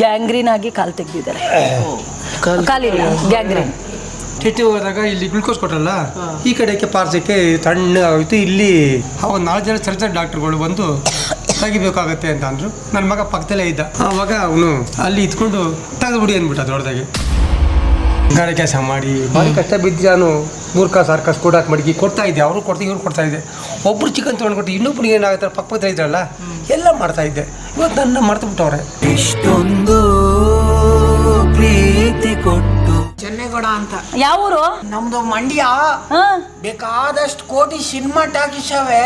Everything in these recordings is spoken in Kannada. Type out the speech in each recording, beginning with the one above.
ಗ್ಯಾಂಗ್ರೀನ್ ಆಗಿ ಕಾಲು ತೆಗ್ದಿದ್ದಾರೆ. ಕಾಲಿಲ್ಲ, ಗ್ಯಾಂಗ್ರೀನ್. ಟಿಟಿ ಹೋದಾಗ ಇಲ್ಲಿ ಗ್ಲುಕೋಸ್ ಕೊಟ್ಟಲ್ಲ, ಈ ಕಡೆಗೆ ಪಾರ್ಸಕ್ಕೆ ತಣ್ಣ ಆಯಿತು ಇಲ್ಲಿ ಒಂದು ನಾಲ್ಕು ಜನ ಸಣ್ಣ ಡಾಕ್ಟರ್ಗಳು ಬಂದು ತೆಗಿಬೇಕಾಗತ್ತೆ ಅಂತ ಅಂದ್ರು. ನನ್ನ ಮಗ ಪಕ್ಕದಲ್ಲೇ ಇದ್ದ. ಆವಾಗ ಅವನು ಅಲ್ಲಿ ಇದ್ಕೊಂಡು ತೆಗೆದ್ಬಿಡಿ ಅಂದ್ಬಿಟ್ಟ ದೊಡ್ಡದಾಗಿ. ಗಾಡಿ ಕೆಲಸ ಮಾಡಿ. ಭಾರಿ ಕಷ್ಟ ಬಿದ್ದು ನಾನು. ಮೂರ್ಖ ಸಾರ್ಕ ಆರು ಹಾಕಿ ಕೊಡಾಕ್ ಮಡಗಿ ಕೊಡ್ತಾ ಇದ್ದೆ. ಅವರು ಕೊಡ್ತೀವಿ ಇವ್ರು ಕೊಡ್ತಾ ಇದ್ದೆ. ಒಬ್ರು ಚಿಕನ್ ತೊಗೊಂಡು ಕೊಟ್ಟು ಇನ್ನೊಬ್ರಿಗೆ ಏನಾಗುತ್ತೆ ಪಕ್ಕ ಪಕ್ಕದ ಇದ್ರಲ್ಲ ಎಲ್ಲ ಮಾಡ್ತಾ ಇದ್ದೆ. ಇವತ್ತು ನನ್ನ ಮಾಡ್ತಾ ಬಿಟ್ಟವ್ರೆ. ಇಷ್ಟೊಂದು ಪ್ರೀತಿ ಕೊಟ್ಟು. ಚೆನ್ನೇಗೌಡ ಅಂತ. ಯಾವ ಊರು? ನಮ್ದು ಮಂಡ್ಯ. ಬೇಕಾದಷ್ಟು ಕೋಟಿ ಸಿನಿಮಾ ಟಾಕಿಸವೆ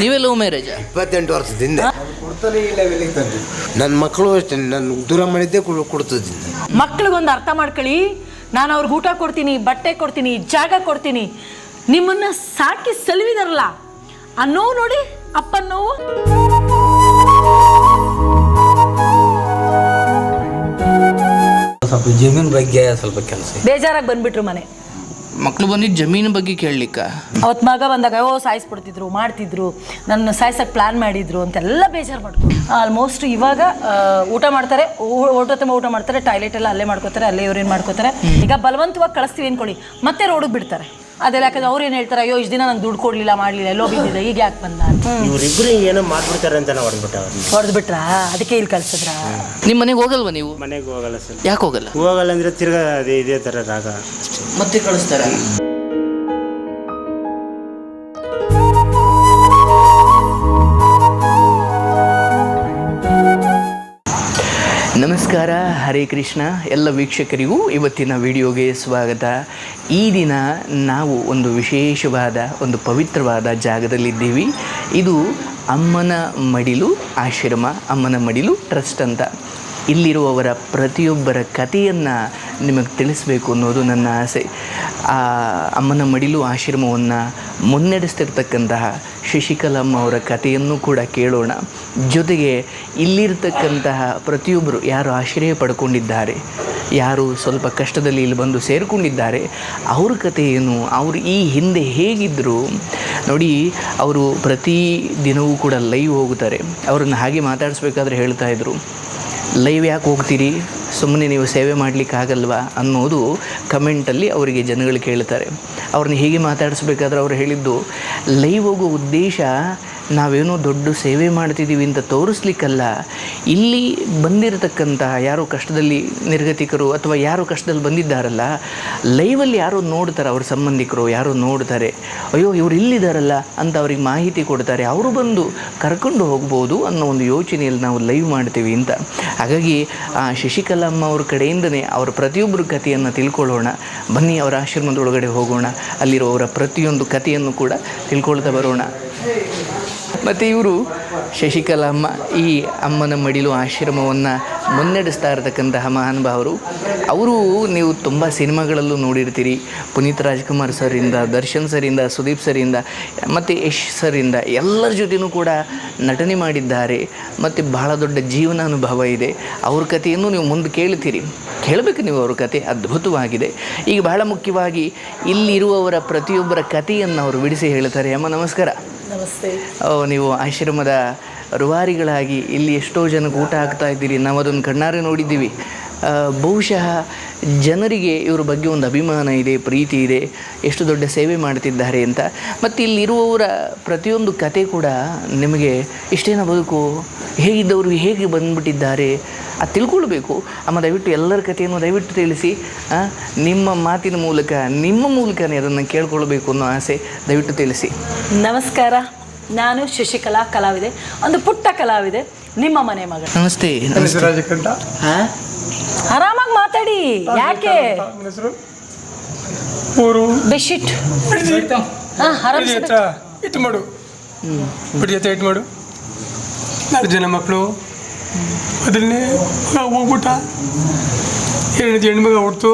ನೀವೆಲ್ಲ ಮ್ಯಾರೇಜ್? ಇಪ್ಪತ್ತೆಂಟು ವರ್ಷದಿಂದ ನನ್ನ ಮಕ್ಕಳು ಅಷ್ಟೇ ನಾನು ದೂರ ಮಾಡಿದ್ದೆ ಕೊಡ್ತದಿಂದ ಕೊಡ್ತಿದ್ದೀನಿ ಮಕ್ಳಿಗೊಂದು ಅರ್ಥ ಮಾಡ್ಕೊಳ್ಳಿ. ನಾನು ಅವ್ರಿಗೆ ಊಟ ಕೊಡ್ತೀನಿ ಬಟ್ಟೆ ಕೊಡ್ತೀನಿ ಜಾಗ ಕೊಡ್ತೀನಿ. ನಿಮ್ಮನ್ನ ಸಾಕಿ ಸಲುವಿದಾರಲ್ಲ. ಆ ನೋವು ನೋಡಿ ಅಪ್ಪ ನೋವು. ಸ್ವಲ್ಪ ಜಮೀನ್ ಬಗ್ಗೆ ಸ್ವಲ್ಪ ಕೆಲಸ ಬೇಜಾರಾಗಿ ಬಂದ್ಬಿಟ್ರು ಮನೆ. ಮಕ್ಳು ಬಂದಿದ್ದು ಜಮೀನು ಬಗ್ಗೆ ಕೇಳಲಿಕ್ಕ? ಅವತ್ತು ಮಗ ಬಂದಾಗ ಓ ಸಾಯಿಸ್ಬಿಡ್ತಿದ್ರು ಮಾಡ್ತಿದ್ರು ನನ್ನ ಸಾಯ್ಸಕ್ಕೆ ಪ್ಲಾನ್ ಮಾಡಿದ್ರು ಅಂತೆಲ್ಲ ಬೇಜಾರು ಮಾಡ್ಕೊಂಡು ಆಲ್ಮೋಸ್ಟ್ ಇವಾಗ ಆ, ಊಟ ಮಾಡ್ತಾರೆ ತುಂಬ ಊಟ ಮಾಡ್ತಾರೆ ಟಾಯ್ಲೆಟ್ ಎಲ್ಲ ಅಲ್ಲೇ ಮಾಡ್ಕೋತಾರೆ ಅಲ್ಲೇ ಇವ್ರೇನು ಮಾಡ್ಕೋತಾರೆ. ಈಗ ಬಲವಂತವಾಗಿ ಕಳಿಸ್ತೀವಿ ಅನ್ಕೊಳ್ಳಿ ಮತ್ತೆ ರೋಡಿಗೆ ಬಿಡ್ತಾರೆ. ಅದೆಲ್ಲ ಯಾಕಂದ್ರೆ ಅವ್ರು ಏನು ಹೇಳ್ತಾರೆ ಅಯ್ಯೋ ಇಷ್ಟು ದಿನ ನಂಗೆ ದುಡ್ಡು ಕೊಡ್ಲಿಲ್ಲ ಮಾಡ್ಲಿಲ್ಲ ಎಲ್ಲೋ ಬಿದ್ದಿದೆ ಈಗ ಯಾಕೆ ಬಂದ? ಇವ್ರಿಬ್ರು ಏನೋ ಮಾಡ್ಬಿಡ್ತಾರೆ ಅಂತ ನಾವು ಹೊಡೆದ್ಬಿಟ್ಟ ಅವ್ರನ್ನ ಹೊಡೆದು ಬಿಟ್ರಾ ಅದಕ್ಕೆ ಇಲ್ಲಿ ಕಳ್ಸಿದ್ರಾ? ನಿಮ್ಮ ಮನೆಗೆ ಹೋಗಲ್ವಾ ನೀವು? ಮನೆಗೆ ಹೋಗಲ್ಲ ಸರ್. ಯಾಕೆ ಹೋಗಲ್ಲ? ಹೋಗಲ್ಲ ಅಂದ್ರೆ ತಿರ್ಗಾ ಅದೇ ಇದೇ ಥರ ರಾಗ. ಮತ್ತೆ ಕಳಿಸ್ತಾರ. ನಮಸ್ಕಾರ, ಹರೇ ಕೃಷ್ಣ. ಎಲ್ಲ ವೀಕ್ಷಕರಿಗೂ ಇವತ್ತಿನ ವಿಡಿಯೋಗೆ ಸ್ವಾಗತ. ಈ ದಿನ ನಾವು ಒಂದು ವಿಶೇಷವಾದ, ಒಂದು ಪವಿತ್ರವಾದ ಜಾಗದಲ್ಲಿದ್ದೀವಿ. ಇದು ಅಮ್ಮನ ಮಡಿಲು, ಆಶ್ರಮ ಅಮ್ಮನ ಮಡಿಲು ಟ್ರಸ್ಟ್ ಅಂತ. ಇಲ್ಲಿರುವವರ ಪ್ರತಿಯೊಬ್ಬರ ಕಥೆಯನ್ನು ನಿಮಗೆ ತಿಳಿಸಬೇಕು ಅನ್ನೋದು ನನ್ನ ಆಸೆ. ಆ, ಅಮ್ಮನ ಮಡಿಲು ಆಶ್ರಮವನ್ನು ಮುನ್ನಡೆಸ್ತಿರ್ತಕ್ಕಂತಹ ಶಶಿಕಲಮ್ಮ ಅವರ ಕಥೆಯನ್ನು ಕೂಡ ಕೇಳೋಣ. ಜೊತೆಗೆ ಇಲ್ಲಿರ್ತಕ್ಕಂತಹ ಪ್ರತಿಯೊಬ್ಬರು ಯಾರು ಆಶ್ರಯ ಪಡ್ಕೊಂಡಿದ್ದಾರೆ, ಯಾರು ಸ್ವಲ್ಪ ಕಷ್ಟದಲ್ಲಿ ಇಲ್ಲಿ ಬಂದು ಸೇರಿಕೊಂಡಿದ್ದಾರೆ, ಅವ್ರ ಕಥೆ ಏನು, ಅವರು ಈ ಹಿಂದೆ ಹೇಗಿದ್ದರು ನೋಡಿ ಅವರು ಪ್ರತಿ ದಿನವೂ ಕೂಡ ಲೈವ್ ಹೋಗುತ್ತಾರೆ. ಅವರನ್ನು ಹಾಗೆ ಮಾತಾಡಿಸ್ಬೇಕಾದ್ರೆ ಹೇಳ್ತಾ ಇದ್ರು ಲೈವ್ ಯಾಕೆ ಹೋಗ್ತೀರಿ? ಸುಮ್ಮನೆ ನೀವು ಸೇವೆ ಮಾಡಲಿಕ್ಕಾಗಲ್ವಾ ಅನ್ನೋದು ಕಮೆಂಟಲ್ಲಿ ಅವರಿಗೆ ಜನಗಳು ಕೇಳ್ತಾರೆ. ಅವ್ರನ್ನ ಹೀಗೆ ಮಾತಾಡಿಸ್ಬೇಕಾದ್ರೆ ಅವ್ರು ಹೇಳಿದ್ದು, ಲೈವ್ ಹೋಗೋ ಉದ್ದೇಶ ನಾವೇನೋ ದೊಡ್ಡ ಸೇವೆ ಮಾಡ್ತಿದ್ದೀವಿ ಅಂತ ತೋರಿಸ್ಲಿಕ್ಕಲ್ಲ, ಇಲ್ಲಿ ಬಂದಿರತಕ್ಕಂತಹ ಯಾರೋ ಕಷ್ಟದಲ್ಲಿ ನಿರ್ಗತಿಕರು ಅಥವಾ ಯಾರು ಕಷ್ಟದಲ್ಲಿ ಬಂದಿದ್ದಾರಲ್ಲ ಲೈವಲ್ಲಿ ಯಾರೋ ನೋಡ್ತಾರೆ, ಅವ್ರ ಸಂಬಂಧಿಕರು ಯಾರೋ ನೋಡ್ತಾರೆ, ಅಯ್ಯೋ ಇವ್ರು ಇಲ್ಲಿದ್ದಾರಲ್ಲ ಅಂತ ಅವ್ರಿಗೆ ಮಾಹಿತಿ ಕೊಡ್ತಾರೆ, ಅವರು ಬಂದು ಕರ್ಕೊಂಡು ಹೋಗ್ಬೋದು ಅನ್ನೋ ಒಂದು ಯೋಚನೆಯಲ್ಲಿ ನಾವು ಲೈವ್ ಮಾಡ್ತೀವಿ ಅಂತ. ಹಾಗಾಗಿ ಆ ಶಶಿಕಲಮ್ಮ ಅವ್ರ ಕಡೆಯಿಂದನೇ ಅವರ ಪ್ರತಿಯೊಬ್ಬರ ಕಥೆಯನ್ನು ತಿಳ್ಕೊಳ್ಳೋಣ, ಬನ್ನಿ ಅವರ ಆಶ್ರಮದೊಳಗಡೆ ಹೋಗೋಣ, ಅಲ್ಲಿರೋ ಅವರ ಪ್ರತಿಯೊಂದು ಕಥೆಯನ್ನು ಕೂಡ ತಿಳ್ಕೊಳ್ತಾ ಬರೋಣ. ಮತ್ತು ಇವರು ಶಶಿಕಲಾಮ್ಮ ಈ ಅಮ್ಮನ ಮಡಿಲು ಆಶ್ರಮವನ್ನು ಮುನ್ನಡೆಸ್ತಾ ಇರತಕ್ಕಂತಹ ಮಹಾನುಭಾವರು. ಅವರು ನೀವು ತುಂಬ ಸಿನಿಮಾಗಳಲ್ಲೂ ನೋಡಿರ್ತೀರಿ. ಪುನೀತ್ ರಾಜ್ಕುಮಾರ್ ಸರಿಂದ ದರ್ಶನ್ ಸರಿಂದ ಸುದೀಪ್ ಸರಿಂದ ಮತ್ತು ಯಶ್ ಸರಿಂದ ಎಲ್ಲರ ಜೊತೆಯೂ ಕೂಡ ನಟನೆ ಮಾಡಿದ್ದಾರೆ. ಮತ್ತು ಬಹಳ ದೊಡ್ಡ ಜೀವನ ಅನುಭವ ಇದೆ. ಅವ್ರ ಕಥೆಯನ್ನು ನೀವು ಮುಂದೆ ಕೇಳ್ತೀರಿ. ಕೇಳಬೇಕು ನೀವು ಅವ್ರ ಕತೆ, ಅದ್ಭುತವಾಗಿದೆ. ಈಗ ಬಹಳ ಮುಖ್ಯವಾಗಿ ಇಲ್ಲಿರುವವರ ಪ್ರತಿಯೊಬ್ಬರ ಕಥೆಯನ್ನು ಅವರು ಬಿಡಿಸಿ ಹೇಳ್ತಾರೆ. ಅಮ್ಮ, ನಮಸ್ಕಾರ. ನಮಸ್ತೆ. ನೀವು ಆಶ್ರಮದ ರುವಾರಿಗಳಾಗಿ ಇಲ್ಲಿ ಎಷ್ಟೋ ಜನಕ್ಕೆ ಊಟ ಹಾಕ್ತಾ ಇದ್ದೀರಿ. ನಾವು ಅದನ್ನು ಕಣ್ಣಾರೆ ನೋಡಿದ್ದೀವಿ. ಬಹುಶಃ ಜನರಿಗೆ ಇವ್ರ ಬಗ್ಗೆ ಒಂದು ಅಭಿಮಾನ ಇದೆ ಪ್ರೀತಿ ಇದೆ ಎಷ್ಟು ದೊಡ್ಡ ಸೇವೆ ಮಾಡ್ತಿದ್ದಾರೆ ಅಂತ. ಮತ್ತು ಇಲ್ಲಿರುವವರ ಪ್ರತಿಯೊಂದು ಕತೆ ಕೂಡ ನಿಮಗೆ ಇಷ್ಟೇನ ಬದುಕು? ಹೇಗಿದ್ದವರು ಹೇಗೆ ಬಂದುಬಿಟ್ಟಿದ್ದಾರೆ? ಅದು ತಿಳ್ಕೊಳ್ಬೇಕು. ಅಮ್ಮ ದಯವಿಟ್ಟು ಎಲ್ಲರ ಕಥೆಯನ್ನು ದಯವಿಟ್ಟು ತಿಳಿಸಿ. ನಿಮ್ಮ ಮಾತಿನ ಮೂಲಕ ನಿಮ್ಮ ಮೂಲಕನೇ ಅದನ್ನು ಕೇಳ್ಕೊಳ್ಬೇಕು ಅನ್ನೋ ಆಸೆ ದಯವಿಟ್ಟು ತಿಳಿಸಿ. ನಮಸ್ಕಾರ. ನಾನು ಶಶಿಕಲಾ ಕಲಾವಿದೆ. ಒಂದು ಪುಟ್ಟ ಕಲಾವಿದೆ. ನಿಮ್ಮ ಮನೆ ಮಗ. ನಮಸ್ತೆ. ಆರಾಮಾಗಿ ಮಾತಾಡಿ. ಯಾಕೆ? ನನ್ನ ಹೆಸರು ಊರು. ಬೆಡ್ಶೀಟ್. ಹಾ ಆರಾಮ್ ಇಟ್ಟು ಮಾಡು. ಬಿಡಿ ಹತ್ರ ಇಟ್ಟು ಮಾಡು. ನಾಲ್ಕು ಜನ ಮಕ್ಕಳು ಅದನ್ನೇ ನಾವು ಹೋಗ್ಬಿಟ್ಟ. ಹೇಳಿದ ಹೆಣ್ಮಗ ಹುಡ್ತು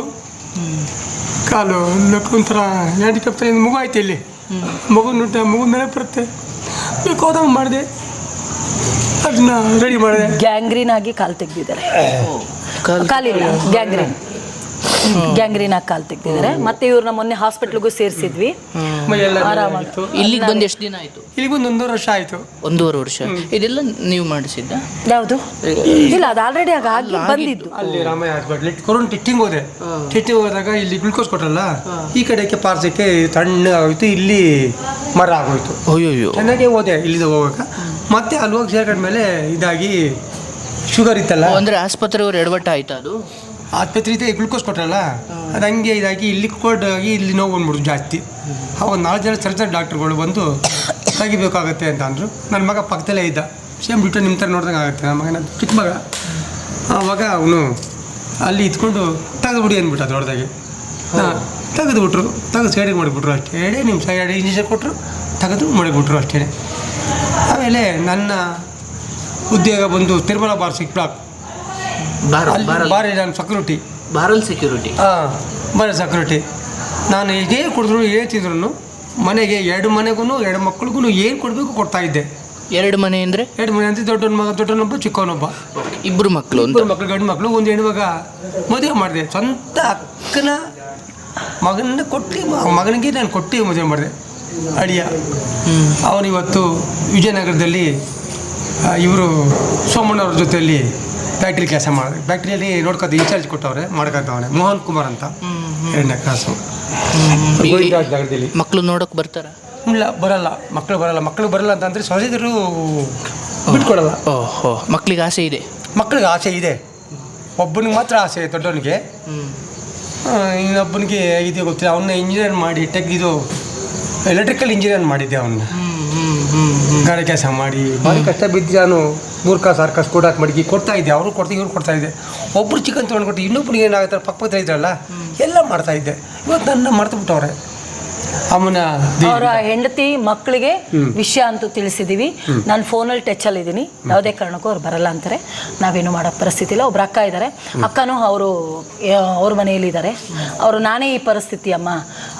ಕಾಲು ನಕ್ಕು ಒಂಥರ ಹ್ಯಾಂಡಿಕ್ಯಾಪ್ ಮಗು ಆಯ್ತು ಇಲ್ಲಿ. ಮಗು ನುಟ್ಟ ಮಗು ಮೇಲೆ ಬರುತ್ತೆ. ಬೇಕು ಮಾಡಿದೆ. ಅದನ್ನ ರೆಡಿ ಮಾಡಿದೆ. ಗ್ಯಾಂಗ್ರೀನ್ ಆಗಿ ಕಾಲು ತೆಗ್ದಿದ್ದಾರೆ. ಕಾಲಿಲ್ಲ ಗ್ಯಾಂಗ್ರೀನ್. ಗ್ಯಾಂಗ್ರೀನ್ ಆಗಿ ಕಾಲು ತೆಗ್ದಿದ್ದಾರೆ. ಮತ್ತೆ ಇವ್ರನ್ನ ಮೊನ್ನೆ ಹಾಸ್ಪಿಟ್ಲಿಗೂ ಸೇರಿಸಿದ್ವಿ. ಆರಾಮಾಯ್ತು. ಇಲ್ಲಿಗೆ ಬಂದು ಎಷ್ಟು ದಿನ ಆಯ್ತು? ಇಲ್ಲಿಗೆ ಬಂದು ಒಂದೂವರೆ ವರ್ಷ ಆಯ್ತು. ಒಂದೂವರೆ ವರ್ಷ. ಇದೆಲ್ಲ ನೀವು ಮಾಡಿಸಿದ್ದ? ಯಾವುದು? ಇಲ್ಲ ಅದು ಆಲ್ರೆಡಿ ಆಗ ಆಗಿ ಬಂದಿದ್ದು. ಅಲ್ಲಿ ರಾಮಯ್ಯ ಹಾಸ್ಪಿಟ್ಲ್ ಕೊರೋನ್ ಟಿಟ್ಟಿಂಗ್ ಹೋದೆ. ಟಿಟ್ಟಿಂಗ್ ಹೋದಾಗ ಇಲ್ಲಿ ಗ್ಲುಕೋಸ್ ಕೊಟ್ಟಲ್ಲ ಈ ಕಡೆಗೆ ಪಾರ್ಸಕ್ಕೆ ತಣ್ಣ ಆಗೋಯ್ತು ಇಲ್ಲಿ ಮರ ಆಗೋಯ್ತು. ಅಯ್ಯೋ ಚೆನ್ನಾಗೆ ಹೋದೆ ಇಲ್ಲಿಂದ ಹೋಗಾಕ ಮತ್ತೆ ಅಲ್ಲಿ ಹೋಗಿ ಸೇರ್ಕೊಂಡ್ಮೇಲೆ ಇದಾಗಿ ಶುಗರ್ ಇತ್ತಲ್ಲ? ಅಂದ್ರೆ ಆಸ್ಪತ್ರೆಯವ್ರು ಎಡವಟ್ಟ ಆಯ್ತಾ ಅದು? ಆಸ್ಪತ್ರೆ ಇದೆ ಗ್ಲುಕೋಸ್ ಕೊಟ್ಟರಲ್ಲ ಅದು ಹಂಗೆ ಇದಾಗಿ ಇಲ್ಲಿ ಆಗಿ ಇಲ್ಲಿ ನೋವು ಬಂದ್ಬಿಡ್ತು ಜಾಸ್ತಿ. ಅವಾಗ ಒಂದು ನಾಲ್ಕು ಜನ ಸರ್ಜನ್ ಡಾಕ್ಟ್ರುಗಳು ಬಂದು ತೆಗಿಬೇಕಾಗತ್ತೆ ಅಂತ ಅಂದರು. ನನ್ನ ಮಗ ಪಕ್ಕದಲ್ಲೇ ಇದ್ದ. ಸೇಮ್ ಬಿಟ್ಟು ನಿಮ್ಮ ಥರ ನೋಡ್ದಂಗೆ ಆಗುತ್ತೆ. ನನ್ನ ಮಗನ ಚಿಕ್ಕ ಮಗ. ಆವಾಗ ಅವನು ಅಲ್ಲಿ ಇದ್ಕೊಂಡು ತೆಗೆದ್ಬಿಡಿ ಅಂದ್ಬಿಟ್ಟ ದೊಡ್ಡದಾಗಿ. ತೆಗೆದುಬಿಟ್ರು. ತೆಗೆದು ಸೈಡಿಗೆ ಮಾಡಿಬಿಟ್ರು ಅಷ್ಟೇ. ಎರಡೇ ನಿಮಿಷ ಎರಡು ಇಂಜೆಕ್ಷನ್ ಕೊಟ್ಟರು ತೆಗೆದು ಮಾಡಿಬಿಟ್ರು ಅಷ್ಟೇ ಆಮೇಲೆ ನನ್ನ ಉದ್ಯೋಗ ಬಂದು ತಿರುಮಲ ಬಾರ್ ಸಿಕ್ ಬ್ಲಾಕ್ ಬಾರ ನಾನು ಸೆಕ್ಯೂರಿಟಿ ಬಾರಲ್ ಸೆಕ್ಯೂರಿಟಿ ಹಾಂ ಬಾರಿ ಸೆಕ್ಯೂರಿಟಿ ನಾನು ಇದೇ ಕೊಡಿದ್ರು ಹೇಳ್ತಿದ್ರು ತಿಂದ್ರು ಮನೆಗೆ ಎರಡು ಮನೆಗೂ ಎರಡು ಮಕ್ಳಿಗೂ ಏನು ಕೊಡಬೇಕು ಕೊಡ್ತಾ ಇದ್ದೆ. ಎರಡು ಮನೆ ಅಂದರೆ? ಎರಡು ಮನೆ ಅಂತ ದೊಡ್ಡನ ಮಗ ದೊಡ್ಡನೊಬ್ಬ ಚಿಕ್ಕವನೊಬ್ಬ. ಇಬ್ಬರು ಮಕ್ಕಳು ಅಂತ. ಇಬ್ಬರು ಮಕ್ಳು ಗಂಡು ಮಕ್ಕಳು ಒಂದು ಮಗ ಮದುವೆ ಮಾಡಿದೆ. ಸ್ವಂತ ಅಕ್ಕನ ಮಗನ ಕೊಟ್ಟು ಮಗನಿಗೆ ನಾನು ಕೊಟ್ಟು ಮದುವೆ ಮಾಡಿದೆ. ಅಳಿಯ. ಅವನು ಇವತ್ತು ವಿಜಯನಗರದಲ್ಲಿ ಇವರು ಸೋಮಣ್ಣವ್ರ ಜೊತೆಯಲ್ಲಿ ಬ್ಯಾಟ್ರಿ ಕೆಲಸ ಮಾಡ ಬ್ಯಾಟ್ರಿಯಲ್ಲಿ ನೋಡ್ಕೊಂಡು ಇನ್ಚಾರ್ಜ್ ಕೊಟ್ಟವ್ರೆ ಮಾಡ್ಕೊತವನೆ ಮೋಹನ್ ಕುಮಾರ್ ಅಂತ ಎರಡನೇ ಕ್ಲಾಸು ಮಕ್ಕಳು ನೋಡೋಕೆ ಬರ್ತಾರ? ಇಲ್ಲ ಬರಲ್ಲ ಮಕ್ಕಳು ಬರಲ್ಲ ಮಕ್ಕಳು ಬರಲ್ಲ ಅಂತಂದರೆ ಸೊಸೆದರು ಬಿಟ್ಕೊಡಲ್ಲ. ಓಹೋ ಮಕ್ಕಳಿಗೆ ಆಸೆ ಇದೆ? ಮಕ್ಕಳಿಗೆ ಆಸೆ ಇದೆ. ಒಬ್ಬನಿಗೆ ಮಾತ್ರ ಆಸೆ ದೊಡ್ಡವನಿಗೆ. ಇನ್ನೊಬ್ಬನಿಗೆ ಇದು ಗೊತ್ತಿಲ್ಲ ಅವನ್ನ ಇಂಜಿನಿಯರ್ ಮಾಡಿ ಟೆಕ್ ಇದು ಎಲೆಕ್ಟ್ರಿಕಲ್ ಇಂಜಿನಿಯರ್ ಮಾಡಿದ್ದೆ ಅವನ್ನ ಗಾಡಿ ಕೆಲಸ ಮಾಡಿ. ಭಾರಿ ಕಷ್ಟ ಬಿದ್ದು ನಾನು. ಮೂರು ಕಾಸು ಆರು ಕಾಸು ಕೊಡಾಕ್ ಮಡಗಿ ಕೊಡ್ತಾ ಇದ್ದೆ. ಅವರು ಕೊಡ್ತಾ ಇವ್ರು ಕೊಡ್ತಾ ಇದ್ದೆ. ಒಬ್ರು ಚಿಕನ್ ತೊಗೊಂಡು ಕೊಟ್ಟು ಇನ್ನೊಬ್ಬರಿಗೆ ಏನಾಗುತ್ತೆ? ಪಕ್ಕ ಪಕ್ಕ ಇದ್ರಲ್ಲ ಎಲ್ಲ ಮಾಡ್ತಾ ಇದ್ದೆ. ಇವತ್ತು ನನ್ನ ಮರ್ತು ಬಿಟ್ಟವ್ರೆ. ಅವನ ಅವರ ಹೆಂಡತಿ ಮಕ್ಕಳಿಗೆ ವಿಷಯ ಅಂತೂ ತಿಳಿಸಿದೀವಿ. ನಾನು ಫೋನಲ್ಲಿ ಅಲ್ಲಿ ಇದ್ದೀನಿ ಯಾವುದೇ ಕಾರಣಕ್ಕೂ ಅವ್ರು ಬರಲ್ಲ ಅಂತಾರೆ. ನಾವೇನು ಮಾಡೋ ಪರಿಸ್ಥಿತಿ ಇಲ್ಲ. ಒಬ್ರು ಅಕ್ಕ ಇದ್ದಾರೆ ಅಕ್ಕನೂ ಅವರು ಅವ್ರ ಮನೆಯಲ್ಲಿ ಇದ್ದಾರೆ ಅವರು ನಾನೇ ಈ ಪರಿಸ್ಥಿತಿ ಅಮ್ಮ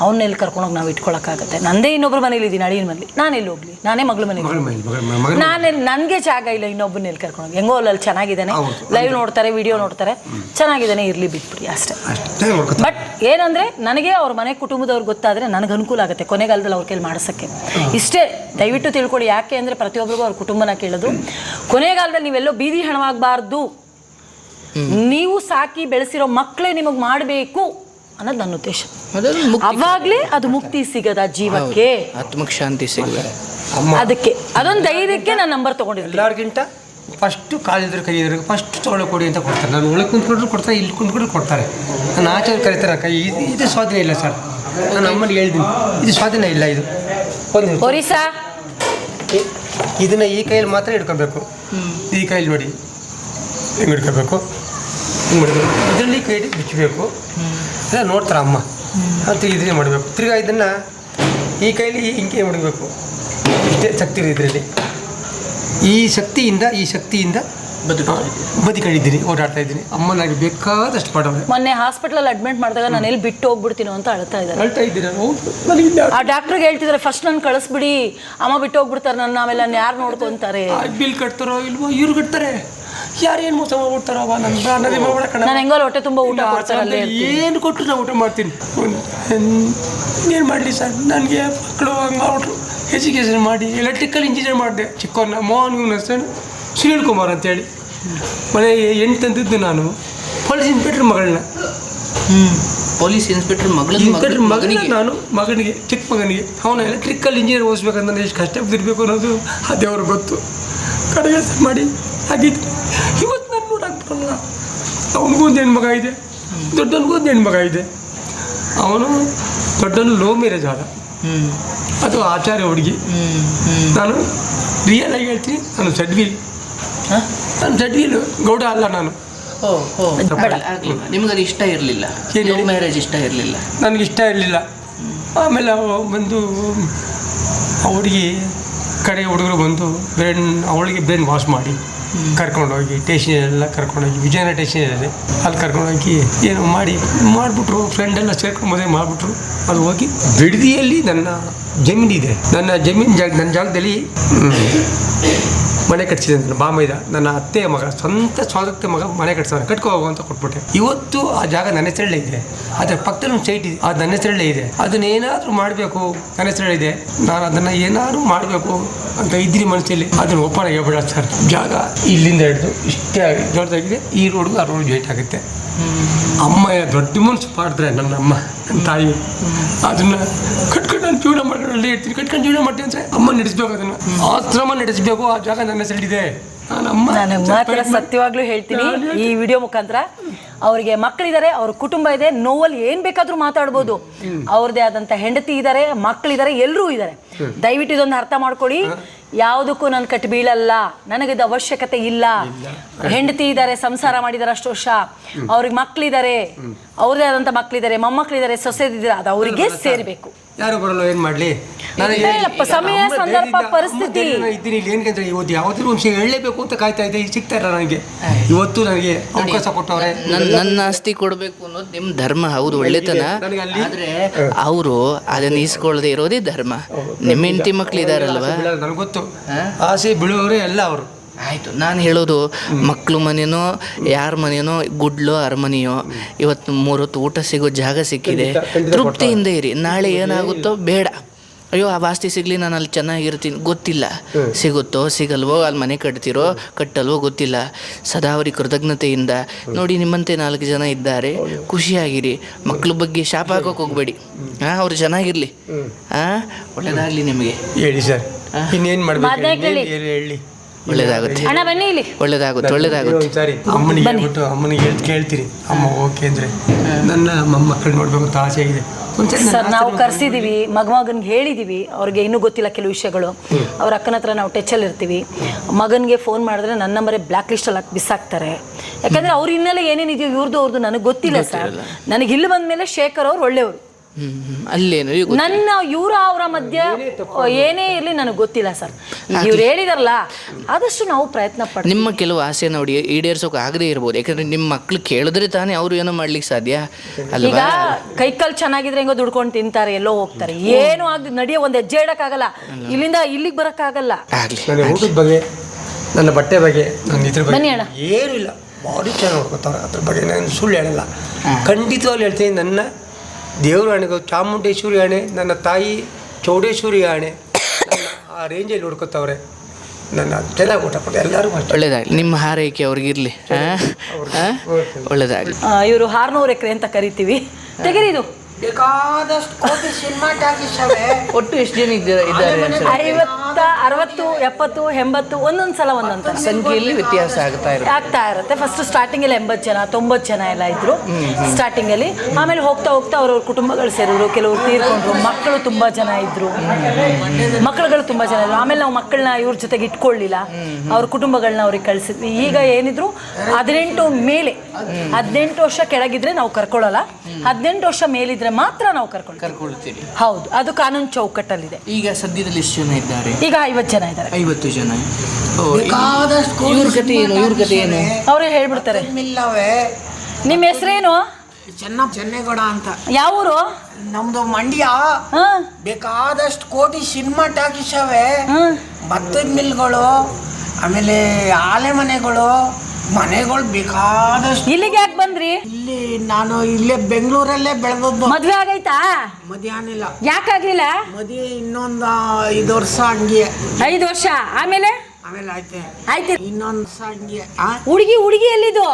ಅವನ್ನೆಲ್ಲಿ ಕರ್ಕೊಂಡೋಗಿ ನಾವು ಇಟ್ಕೊಳಕ್ಕಾಗತ್ತೆ? ನಂದೇ ಇನ್ನೊಬ್ರು ಮನೇಲಿ ಇದ್ದೀನಿ ಅಡಿನ ಮನೇಲಿ. ನಾನೆಲ್ಲಿ ಹೋಗ್ಲಿ? ನಾನೇ ಮಗಳ ಮನೇಲಿ ಮಗಳ ಮನೆ ಮಗಳ ನಾನೇ ನನಗೆ ಜಾಗ ಇಲ್ಲ ಇನ್ನೊಬ್ಬನ ಎಲ್ಲಿ ಕರ್ಕೊಂಡೋಗಿ. ಹೆಂಗೋ ಅಲ್ಲಿ ಚೆನ್ನಾಗಿದ್ದಾನೆ. ಲೈವ್ ನೋಡ್ತಾರೆ ವಿಡಿಯೋ ನೋಡ್ತಾರೆ. ಚೆನ್ನಾಗಿದ್ದಾನೆ ಇರ್ಲಿ ಬಿಟ್ಬಿಡಿ ಅಷ್ಟೇ. ಅಷ್ಟೇ ಬಟ್ ಏನಂದ್ರೆ ನನಗೆ ಅವ್ರ ಮನೆ ಕುಟುಂಬದವ್ರು ಗೊತ್ತಾದ್ರೆ ನನಗೆ ಅನುಕೂಲ ಆಗುತ್ತೆ ಕೊನೆಗಾಲದಲ್ಲಿ ಅವ್ರ ಕೈಲಿ ಮಾಡಿಸೋಕ್ಕೆ. ಇಷ್ಟೇ ದಯವಿಟ್ಟು ತಿಳ್ಕೊಳ್ಳಿ ಯಾಕೆ ಅಂದರೆ ಪ್ರತಿಯೊಬ್ಬರಿಗೂ ಅವ್ರ ಕುಟುಂಬನ ಕೇಳೋದು. ಕೊನೆಗಾಲದಲ್ಲಿ ನೀವೆಲ್ಲೋ ಬೀದಿ ಹಣವಾಗಬಾರ್ದು. ನೀವು ಸಾಕಿ ಬೆಳೆಸಿರೋ ಮಕ್ಕಳೇ ನಿಮಗೆ ಮಾಡಬೇಕು ಅನ್ನೋದು ನನ್ನ ಉದ್ದೇಶ. ಅವಾಗಲೇ ಅದು ಮುಕ್ತಿ ಸಿಗದ ಜೀವಕ್ಕೆ. ಆತ್ಮಕ್ಕೆ ಶಾಂತಿ ಸಿಗಲ್ಲ ಅದಕ್ಕೆ ಅದೊಂದು ಧೈರ್ಯಕ್ಕೆ ನಾನು ನಂಬರ್ ತಗೊಂಡಿದ್ದೀನಿ ಎಲ್ಲರಿಗಿಂತ? ಫಸ್ಟು ಕಾಲಿದ್ರು ಕೈ ಇದ್ರೆ ಫಸ್ಟ್ ತೊಗೊಳ್ಳೆ ಕೊಡಿ ಅಂತ ಕೊಡ್ತಾರೆ. ನಾನು ಒಳಗೆ ಕುಂತ್ಕೊಂಡ್ರು ಕೊಡ್ತಾರೆ ಇಲ್ಲಿ ಕುಂತ್ಕೊಂಡ್ರು ಕೊಡ್ತಾರೆ. ನಾನು ಆಚೆ ಕರೀತಾರೆ ಕೈ ಇದು ಇದು ಸ್ವಾಧೀನ ಇಲ್ಲ ಸರ್. ನಾನು ಅಮ್ಮನಿಗೆ ಹೇಳ್ತೀನಿ. ಇದು ಸ್ವಾಧೀನ ಇಲ್ಲ ಇದು. ಒಂದು. ಒರಿಸಾ ಇದನ್ನ ಈ ಕೈಯಲ್ಲಿ ಮಾತ್ರ ಹಿಡ್ಕೊಬೇಕು ಈ ಕೈಯಲ್ಲಿ ನೋಡಿ. ಹಿಂಗೆ ಹಿಡ್ಕೋಬೇಕು ಹಿಂಗೆ ಮಾಡಬೇಕು. ಇದರಲ್ಲಿ ಕೈ ಬಿಚ್ಚಬೇಕು. ಎಲ್ಲ ನೋಡ್ತಾರೆ ಅಮ್ಮ? ಅಂತ ಇದನ್ನೇ ಮಾಡಬೇಕು. ತಿರ್ಗಾ ಇದನ್ನು ಈ ಕೈಲಿ ಹಿಂಗೆ ಮಾಡಬೇಕು. ಇಷ್ಟೇ ಶಕ್ತಿ ಇದೆ ಇದರಲ್ಲಿ. ಈ ಶಕ್ತಿಯಿಂದ ಈ ಶಕ್ತಿಯಿಂದ ಬದುಕೊಂಡಿದ್ದೀನಿ ಓಡಾಡ್ತಾ ಇದ್ದೀನಿ ಅಮ್ಮನಾಗಿ ಬೇಕಾದಷ್ಟು ಮಾಡವ್ರೆ ಮೊನ್ನೆ ಹಾಸ್ಪಿಟಲ್ ಅಡ್ಮಿಟ್ ಮಾಡಿದಾಗ ನಾನು ಎಲ್ಲಿ ಬಿಟ್ಟು ಹೋಗ್ಬಿಡ್ತೀನೋ ಅಂತ ಅಳ್ತಾ ಇದ್ದಾರೆ. ಅಳ್ತಾ ಹೌದು. ನನಗಿಲ್ಲ ಆ ಡಾಕ್ಟ್ರಿಗೆ ಹೇಳ್ತಿದ್ದಾರೆ ಫಸ್ಟ್ ನಾನು ಕಳಿಸ್ಬಿಡಿ ಅಮ್ಮ ಬಿಟ್ಟು ಹೋಗ್ಬಿಡ್ತಾರೆ ನನ್ನ ಆಮೇಲೆ ನಾನು ಯಾರು ನೋಡ್ಕೊಂತಾರೆ ಬಿಲ್ ಕಟ್ತಾರೋ ಇಲ್ವೋ ಇವ್ರು ಕಟ್ತಾರೆ. ಯಾರು ಏನು ಮೋಸ ಮಾಡ್ಬಿಡ್ತಾರೋ ಅವ ನನ್ನ ನಾನು ಹೆಂಗೋ ಹೊಟ್ಟೆ ತುಂಬ ಊಟ ಕೊಡ್ತಾರೆ ಏನು ಕೊಟ್ಟರು ನಾನು ಊಟ ಮಾಡ್ತೀನಿ. ಏನು ಮಾಡಲಿ ಸರ್? ನನಗೆ ಮಕ್ಕಳು ಹಂಗೆ ಮಾಡ್ಬಿಟ್ರು. ಎಜುಕೇಷನ್ ಮಾಡಿ ಎಲೆಕ್ಟ್ರಿಕಲ್ ಇಂಜಿನಿಯರ್ ಮಾಡಿದೆ. ಚಿಕ್ಕವನ್ನ ಮೋಹನ್ ಹೆಸರು ಸುನೀಲ್ ಕುಮಾರ್ ಅಂತೇಳಿ. ಮನೆ ಎಂಟು ತಂದಿದ್ದು ನಾನು. ಪೊಲೀಸ್ ಇನ್ಸ್ಪೆಕ್ಟರ್ ಮಗಳನ್ನ. ಪೊಲೀಸ್ ಇನ್ಸ್ಪೆಕ್ಟರ್ ಮಗಳ ಇನ್ಸ್ಪೆಕ್ಟರ್ ಮಗನಿಗೆ. ನಾನು ಮಗನಿಗೆ ಚಿಕ್ಕ ಮಗನಿಗೆ. ಅವನು ಎಲೆಕ್ಟ್ರಿಕಲ್ ಇಂಜಿನಿಯರ್ ಓದಿಸ್ಬೇಕಂತ ನಾನು ಎಷ್ಟು ಬಿದ್ದಿರಬೇಕು ಅನ್ನೋದು ಆ ದೇವ್ರಿಗೆ ಗೊತ್ತು. ಕಡೆಗೆ ಮಾಡಿ ಆಗಿತ್ತು ಇವತ್ತು ನಾನು ನೋಡಕ್ಕೆ ಬರಲ್ಲ. ಅವನಿಗೂ ಒಂದು ಹೆಣ್ಮಗ ಇದೆ ದೊಡ್ಡವನಿಗೂ ಒಂದು ಹೆಣ್ಮಗ ಇದೆ. ಅವನು ದೊಡ್ಡವನು ಲೋ ಮ್ಯಾರೇಜ್ ಆದ. ಅದು ಆಚಾರ್ಯ ಹುಡುಗಿ. ನಾನು ರಿಯಲ್ ಆಗಿ ಹೇಳ್ತೀನಿ ನಾನು ಸಡ್ವೀಲ್? ನಾನು ಸಡ್ವೀಲ್ ಗೌಡ ಅಲ್ಲ ನಾನು. ನಿಮ್ಗದು ಇಷ್ಟ ಇರಲಿಲ್ಲ? ಮ್ಯಾರೇಜ್ ಇಷ್ಟ ಇರಲಿಲ್ಲ. ನನಗೆ ಇಷ್ಟ ಇರಲಿಲ್ಲ. ಆಮೇಲೆ ಬಂದು ಹುಡುಗಿ ಕಡೆ ಹುಡುಗರು ಬಂದು ಬ್ರೈನ್ ಅವಳಿಗೆ ಬ್ರೈನ್ ವಾಶ್ ಮಾಡಿ. ಕರ್ಕೊಂಡೋಗಿ ಟೇಷನ್ ಎಲ್ಲ ಕರ್ಕೊಂಡೋಗಿ, ವಿಜಯನಗರ ಟೇಷನಲ್ಲಿ ಅಲ್ಲಿ ಕರ್ಕೊಂಡೋಗಿ ಏನು ಮಾಡಿ, ಮಾಡಿಬಿಟ್ರು ಫ್ರೆಂಡ್ ಎಲ್ಲ ಸೇರ್ಕೊಂಡು ಮದುವೆ ಮಾಡಿಬಿಟ್ರು. ಅದು ಹೋಗಿ ಬಿಡದಿಯಲ್ಲಿ ನನ್ನ ಜಮೀನಿದೆ. ನನ್ನ ಜಮೀನು ಜಾಗ, ನನ್ನ ಜಾಗದಲ್ಲಿ ಮನೆ ಕಟ್ಸಿದೆ ನನ್ನ ಬಾಮೈದ ನನ್ನ ಅತ್ತೆಯ ಮಗ, ಸ್ವಂತ ಸ್ವಂತ ಮಗ ಮನೆ ಕಟ್ಸೋಣ ಕಟ್ಕೋ ಅಂತ ಕೊಟ್ಬಿಟ್ಟೆ. ಇವತ್ತು ಆ ಜಾಗ ನನ್ನ ಹೆಸರಲ್ಲೇ ಇದೆ. ಅದರ ಪಕ್ಕದಲ್ಲಿ ಒಂದು ಸೈಟ್ ಇದೆ. ಅದು ನನ್ನ ಹೆಸರಲ್ಲೇ ಇದೆ. ಅದನ್ನ ಏನಾದರೂ ಮಾಡಬೇಕು. ನನ್ನ ಹೆಸರಲ್ಲೇ ಇದೆ. ನಾನು ಅದನ್ನು ಏನಾದರೂ ಮಾಡಬೇಕು ಅಂತ ಇದ್ರಿ ಮನಸ್ಸಲ್ಲಿ. ಅದನ್ನು ಒಪ್ಪಣ ಹೇಳ್ಬೇಡ ಸರ್. ಜಾಗ ಇಲ್ಲಿಂದ ಹಿಡಿದು ಇಷ್ಟೇ ದೊಡ್ಡದಾಗಿದೆ ಈ ರೋಡ್ಗೂ ಆ ರೋಡ್ ಜೈಟ್ ಆಗುತ್ತೆ. ಅಮ್ಮ ಏನು ದೊಡ್ಡ ಮನ್ಸು ಮಾಡಿದ್ರೆ ನನ್ನ ಅಮ್ಮ ನನ್ನ ತಾಯಿ. ಅದನ್ನ ಕಟ್ಕೊಂಡು ನಾನು ಜೀವನ ಮಾಡ್ಕೊಂಡು ಅಲ್ಲೇ ಇರ್ತೀನಿ. ಕಟ್ಕೊಂಡು ಜೀವನ ಮಾಡ್ತೀನಿ ಅಂದರೆ ಅಮ್ಮ ನಡೆಸ್ಬೇಕು ಅದನ್ನ. ಆಶ್ರಮ ನಡೆಸಬೇಕು. ಆ ಜಾಗ ನನ್ನ ಹೆಸರಿದೆ ನಾನು ಅಮ್ಮ ನಾನು ಮಾತ್ರ ಸತ್ಯವಾಗ್ಲೂ ಹೇಳ್ತೀನಿ. ಈ ವಿಡಿಯೋ ಮುಖಾಂತರ ಅವರಿಗೆ ಮಕ್ಕಳಿದ್ದಾರೆ ಅವ್ರ ಕುಟುಂಬ ಇದೆ ನೋವಲ್ಲಿ ಏನ್ ಬೇಕಾದ್ರೂ ಮಾತಾಡ್ಬೋದು. ಅವ್ರದೇ ಆದಂತ ಹೆಂಡತಿ ಇದ್ದಾರೆ ಮಕ್ಕಳಿದ್ದಾರೆ ಎಲ್ಲರೂ ಇದ್ದಾರೆ ದಯವಿಟ್ಟು ಇದೊಂದು ಅರ್ಥ ಮಾಡ್ಕೊಳ್ಳಿ. ಯಾವುದಕ್ಕೂ ನಾನು ಕಟ್ಟಿ ಬೀಳಲ್ಲ. ನನಗಿದ ಅವಶ್ಯಕತೆ ಇಲ್ಲ. ಹೆಂಡತಿ ಇದ್ದಾರೆ ಸಂಸಾರ ಮಾಡಿದಾರೆ ಅಷ್ಟು ವರ್ಷ. ಅವ್ರಿಗೆ ಮಕ್ಕಳಿದ್ದಾರೆ ಅವ್ರದೇ ಆದಂತ ಮಕ್ಕಳಿದ್ದಾರೆ ಮೊಮ್ಮಕ್ಕಳಿದ್ದಾರೆ ಸೊಸೆದಿದ್ದಾರೆ ಅದು ಅವರಿಗೆ ಸೇರ್ಬೇಕು. ಯಾರು ಬರಲ್ಲ ಏನು ಮಾಡ್ಲಿ? ಸಮಯ, ಸಂದರ್ಭ, ಪರಿಸ್ಥಿತಿ. ಇದ್ದೀನಿ ಇಲ್ಲಿ ಏನಕ್ಕೆ ಇವತ್ತು ಯಾವ್ದಾದ್ರು ಒಂದು ವಿಷಯ ಹೇಳಲೇಬೇಕು ಅಂತ ಕಾಯ್ತಾ ಇದ್ದೆ ಈಗ ಸಿಗ್ತಾ ಇಲ್ಲ ನನಗೆ. ಇವತ್ತು ನನಗೆ ಅವಕಾಶ ಕೊಟ್ಟವ್ರೆ. ನನ್ನ ಆಸ್ತಿ ಕೊಡಬೇಕು ಅನ್ನೋದು ನಿಮ್ಮ ಧರ್ಮ ಹೌದು ಒಳ್ಳೆತನ. ಆದ್ರೆ ಅವರು ಅದನ್ನ ಇಸ್ಕೊಳ್ಳದೆ ಇರೋದೇ ಧರ್ಮ. ನಿಮ್ಮ ಹೆಂಡತಿ ಮಕ್ಳಿದಾರಲ್ವಾ ನನಗೆ ಗೊತ್ತು ಆಸೆ ಬೀಳುವವರೇ ಎಲ್ಲ ಅವರು. ಆಯ್ತು. ನಾನು ಹೇಳೋದು ಮಕ್ಕಳು ಮನೆಯೋ ಯಾರ ಮನೆಯೋ ಗುಡ್ಲು ಅರಮನೆಯೋ ಇವತ್ತು ಮೂರೊತ್ತು ಊಟ ಸಿಗೋ ಜಾಗ ಸಿಕ್ಕಿದೆ. ತೃಪ್ತಿಯಿಂದ ಇರಿ. ನಾಳೆ ಏನಾಗುತ್ತೋ ಬೇಡ. ಅಯ್ಯೋ ಆ ವಾಸ್ತಿ ಸಿಗ್ಲಿ ನಾನು ಅಲ್ಲಿ ಚೆನ್ನಾಗಿರ್ತೀನಿ. ಗೊತ್ತಿಲ್ಲ. ಸಿಗುತ್ತೋ ಸಿಗಲ್ವೋ ಅಲ್ಲಿ ಮನೆ ಕಟ್ತಿರೋ ಕಟ್ಟಲ್ವೋ ಗೊತ್ತಿಲ್ಲ. ಸದಾ ಅವ್ರಿಗೆ ಕೃತಜ್ಞತೆಯಿಂದ ನೋಡಿ ನಿಮ್ಮಂತೆ ನಾಲ್ಕು ಜನ ಇದ್ದಾರೆ. ಖುಷಿಯಾಗಿರಿ. ಮಕ್ಳ ಬಗ್ಗೆ ಶಾಪ ಹಾಕೋಕೆ ಹೋಗ್ಬೇಡಿ ಹಾಂ ಅವ್ರು ಚೆನ್ನಾಗಿರ್ಲಿ. ಹಾಂ ಒಳ್ಳೇದಾಗಲಿ ನಿಮಗೆ. ಹೇಳಿ ಸರ್. ಇನ್ನೇನು ಮಾಡಬೇಕು. ಹೇಳಿ. ಒಳ್ಳೇದಾಗುತ್ತೆ. ಅಣ್ಣ ಬನ್ನಿ ಇಲ್ಲಿ. ಒಳ್ಳೇದಾಗುತ್ತೆ ಒಳ್ಳೇದಾಗುತ್ತೆ. ಸರಿ ಅಮ್ಮನಿಗೆ ಹೇಳ್ಬಿಟ್ಟು ಅಮ್ಮನಿಗೆ ಹೇಳ್ ಕೇಳ್ತೀನಿ. ಅಮ್ಮ ಓಕೆ ಅಂದ್ರೆ ನನ್ನ ಮೊಮ್ಮಕ್ಕಳು ನೋಡ್ಬೇಕು ಅಂತ ಆಸೆ ಇದೆ ಒಂದ್ಸರಿ ನನ್ನ ಸರ್ ನಾವು ಕರೆಸಿದೀವಿ ಮಗಮಗನ್ಗೆ ಹೇಳಿದೀವಿ ಅವ್ರಿಗೆ ಇನ್ನೂ ಗೊತ್ತಿಲ್ಲ ಕೆಲವು ವಿಷಯಗಳು. ಅವ್ರ ಅಕ್ಕನ ಹತ್ರ ನಾವು ಟಚಲ್ಲಿ ಇರ್ತೀವಿ. ಮಗನಿಗೆ ಫೋನ್ ಮಾಡಿದ್ರೆ ನನ್ನ ನಂಬರೇ ಬ್ಲ್ಯಾಕ್ ಲಿಸ್ಟಲ್ಲಿ ಹಾಕಿ ಬಿಸಾಕ್ತಾರೆ. ಯಾಕಂದ್ರೆ ಅವ್ರ ಹಿನ್ನೆಲೆ ಏನೇನಿದೆಯೋ ಇವ್ರದ್ದು ಅವ್ರದ್ದು ನನಗೆ ಗೊತ್ತಿಲ್ಲ ಸರ್. ನನಗೆ ಇಲ್ಲಿ ಬಂದ ಮೇಲೆ ಶೇಖರ್ ಅವ್ರು ಒಳ್ಳೆಯವರು. ಅಲ್ಲೇನು. ನನ್ನ ಇವರ ಅವರ ಮಧ್ಯೆ ಏನೇ ಇರಲಿ ನನಗೆ ಗೊತ್ತಿಲ್ಲ ಸರ್. ಇವ್ರು ಹೇಳಿದಾರಲ್ಲ ಆದಷ್ಟು ನಾವು ಪ್ರಯತ್ನ ಪಡ ನಿಮ್ಮ ಕೆಲವು ಆಸೆ ನೋಡಿ ಈಡೇರ್ಸೋಕೆ ಆಗದೇ ಇರ್ಬೋದು. ಯಾಕಂದ್ರೆ ನಿಮ್ಮ ಮಕ್ಳು ಕೇಳಿದ್ರೆ ತಾನೇ ಅವರು ಏನೋ ಮಾಡ್ಲಿಕ್ಕೆ ಸಾಧ್ಯ ಈಗ ಕೈ ಕೈಕಾಲ್ ಚೆನ್ನಾಗಿದ್ರೆ ಹೆಂಗೋ ದುಡ್ಕೊಂಡು ತಿಂತಾರೆ ಎಲ್ಲೋ ಹೋಗ್ತಾರೆ. ಏನು ಆಗ ನಡೆಯೋ ಒಂದು ಹೆಜ್ಜೆ ಇಡಕ್ಕಾಗಲ್ಲ. ಇಲ್ಲಿಂದ ಇಲ್ಲಿಗೆ ಬರೋಕ್ಕಾಗಲ್ಲ. ಊಟದ ಬಗ್ಗೆ ನನ್ನ ಬಟ್ಟೆ ಬಗ್ಗೆ ನನ್ನ ಇದ್ರ ಬಗ್ಗೆ. ಏನೂ ಇಲ್ಲ. ಬಾಡಿ ಚೆನ್ನಾಗಿ ನೋಡ್ಕೊತಾರೆ ಅದ್ರ ಬಗ್ಗೆ ನಾನು ಸುಳ್ಳು ಹೇಳಲ್ಲ. ಖಂಡಿತವಾಗ್ಲೂ ಹೇಳ್ತೀನಿ ನನ್ನ ದೇವರು ಹಣೆಗೂ ಚಾಮುಂಡೇಶ್ವರಿ ಹಣೆ ನನ್ನ ತಾಯಿ ಚೌಡೇಶ್ವರಿ ಹಣೆ ನನ್ನ ಆ ರೇಂಜಲ್ಲಿ ನೋಡ್ಕೊತಾವ್ರೆ ನನ್ನ ಚೆನ್ನಾಗಿ ಊಟ ಕೊಟ್ಟು ಎಲ್ಲರಿಗೂ ಅಷ್ಟೇ ಒಳ್ಳೇದಾಗ್ಲಿ. ನಿಮ್ಮ ಹಾರೈಕೆ ಅವ್ರಿಗಿರಲಿ ಒಳ್ಳೇದಾಗಲಿ. ಆ? ಒಳ್ಳೇದಾಗ್ಲಿ ಇವರು ಆರ್ನೂರು ಎಕರೆ ಅಂತ ಕರಿತೀವಿ. ತೆಗೀರಿ ಇದು. ಬೇಕಾದಷ್ಟು ಕೋಟಿ ಸಿನಿಮಾ ಟಾಕೀಸ್ ಒಟ್ಟು ಎಷ್ಟು ಜನ ಇದ್ದಾರೆ ಐವತ್ತ ಅರವತ್ತು ಎಪ್ಪತ್ತು ಎಂಬತ್ತು ಒಂದೊಂದು ಸಲ ಒಂದೊಂದು ಸಂಖ್ಯೆಯಲ್ಲಿ ವ್ಯತ್ಯಾಸ ಆಗ್ತಾ ಇರುತ್ತೆ. ಆಗ್ತಾ ಇರುತ್ತೆ. ಫಸ್ಟ್ ಸ್ಟಾರ್ಟಿಂಗ್ ಅಲ್ಲಿ ಎಂಬತ್ತು ಜನ ತೊಂಬತ್ತು ಜನ ಎಲ್ಲ ಇದ್ರು ಸ್ಟಾರ್ಟಿಂಗ್ ಅಲ್ಲಿ. ಆಮೇಲೆ ಹೋಗ್ತಾ ಹೋಗ್ತಾ ಅವ್ರವ್ರ ಕುಟುಂಬಗಳು ಸೇರಿದ್ರು. ಕೆಲವರು ತೀರ್ಕೊಂಡ್ರು. ಮಕ್ಕಳು ತುಂಬಾ ಜನ ಇದ್ರು. ಮಕ್ಕಳುಗಳು ತುಂಬಾ ಜನ ಇದ್ರು. ಆಮೇಲೆ ನಾವು ಮಕ್ಕಳನ್ನ ಇವ್ರ ಜೊತೆಗೆ ಇಟ್ಕೊಳ್ಳಿಲ್ಲ ಅವ್ರ ಕುಟುಂಬಗಳನ್ನ ಅವ್ರಿಗೆ ಕಳಿಸಿದ್ವಿ. ಈಗ ಏನಿದ್ರು ಹದಿನೆಂಟು ಮೇಲೆ ಹದಿನೆಂಟು ವರ್ಷ ಕೆಳಗಿದ್ರೆ ನಾವು ಕರ್ಕೊಳ್ಳಲ್ಲ. ಹದಿನೆಂಟು ವರ್ಷ ಮೇಲಿದ್ರೆ ಮಾತ್ರ ನಾವು ಕರ್ಕೊಳ್ತೀವಿ. ಕರ್ಕೊಳ್ತೀರಿ ಹೌದು. ಅದು ಕಾನೂನು ಚೌಕಟ್ಟಲ್ಲಿದೆ. ಈಗ ಸದ್ಯದಲ್ಲಿ ಎಷ್ಟು ಜನ ಇದ್ದಾರೆ? ಈಗ ಐವತ್ತು ಜನ ಇದ್ದಾರೆ. ಐವತ್ತು ಜನ. ಇವ್ರ ಕತೆ ಏನು ಇವ್ರ ಕತೆ ಏನು? ಅವರೇ ಹೇಳ್ಬಿಡ್ತಾರೆ. ಮಿಲ್ಲವೆ. ನಿಮ್ಮ ಹೆಸರೇನು? ಚೆನ್ನ ಚೆನ್ನೇಗೌಡ ಅಂತ. ಯಾವ ಊರು? ನಮ್ದು ಮಂಡ್ಯ. ಹಾ. ಬೇಕಾದಷ್ಟು ಕೋಟಿ ಸಿನಿಮಾ ಟಾಕೀಸ್ ಅವೆ. ಭತ್ತದ ಮಿಲ್ಗಳು ಆಮೇಲೆ ಆಲೆ ಮನೆಗಳು ಮನೆಗಳು ಬೇಕಾದಷ್ಟು ಇಲ್ಲಿಗೆ ಯಾಕೆ ಬಂದ್ರಿ? ಇಲ್ಲಿ ನಾನು ಇಲ್ಲೇ ಬೆಂಗಳೂರಲ್ಲೇ ಬೆಳೆದದ್ದು. ಮದ್ವೆ ಆಗೈತಾ? ಮಧ್ಯಾಹ್ನ ಇಲ್ಲ ಯಾಕಾಗ್ಲಿಲ್ಲ ಮದುವೆ ಇನ್ನೊಂದು ಐದು ವರ್ಷ ಹಂಗೆ. ಐದು ವರ್ಷ. ಆಮೇಲೆ? ಆಮೇಲೆ ಆಯ್ತೆ. ಆಯ್ತು. ಇನ್ನೊಂದು ವರ್ಷ ಹಂಗೆ. ಆ? ಹುಡುಗಿ ಹುಡುಗಿ ಎಲ್ಲಿದು?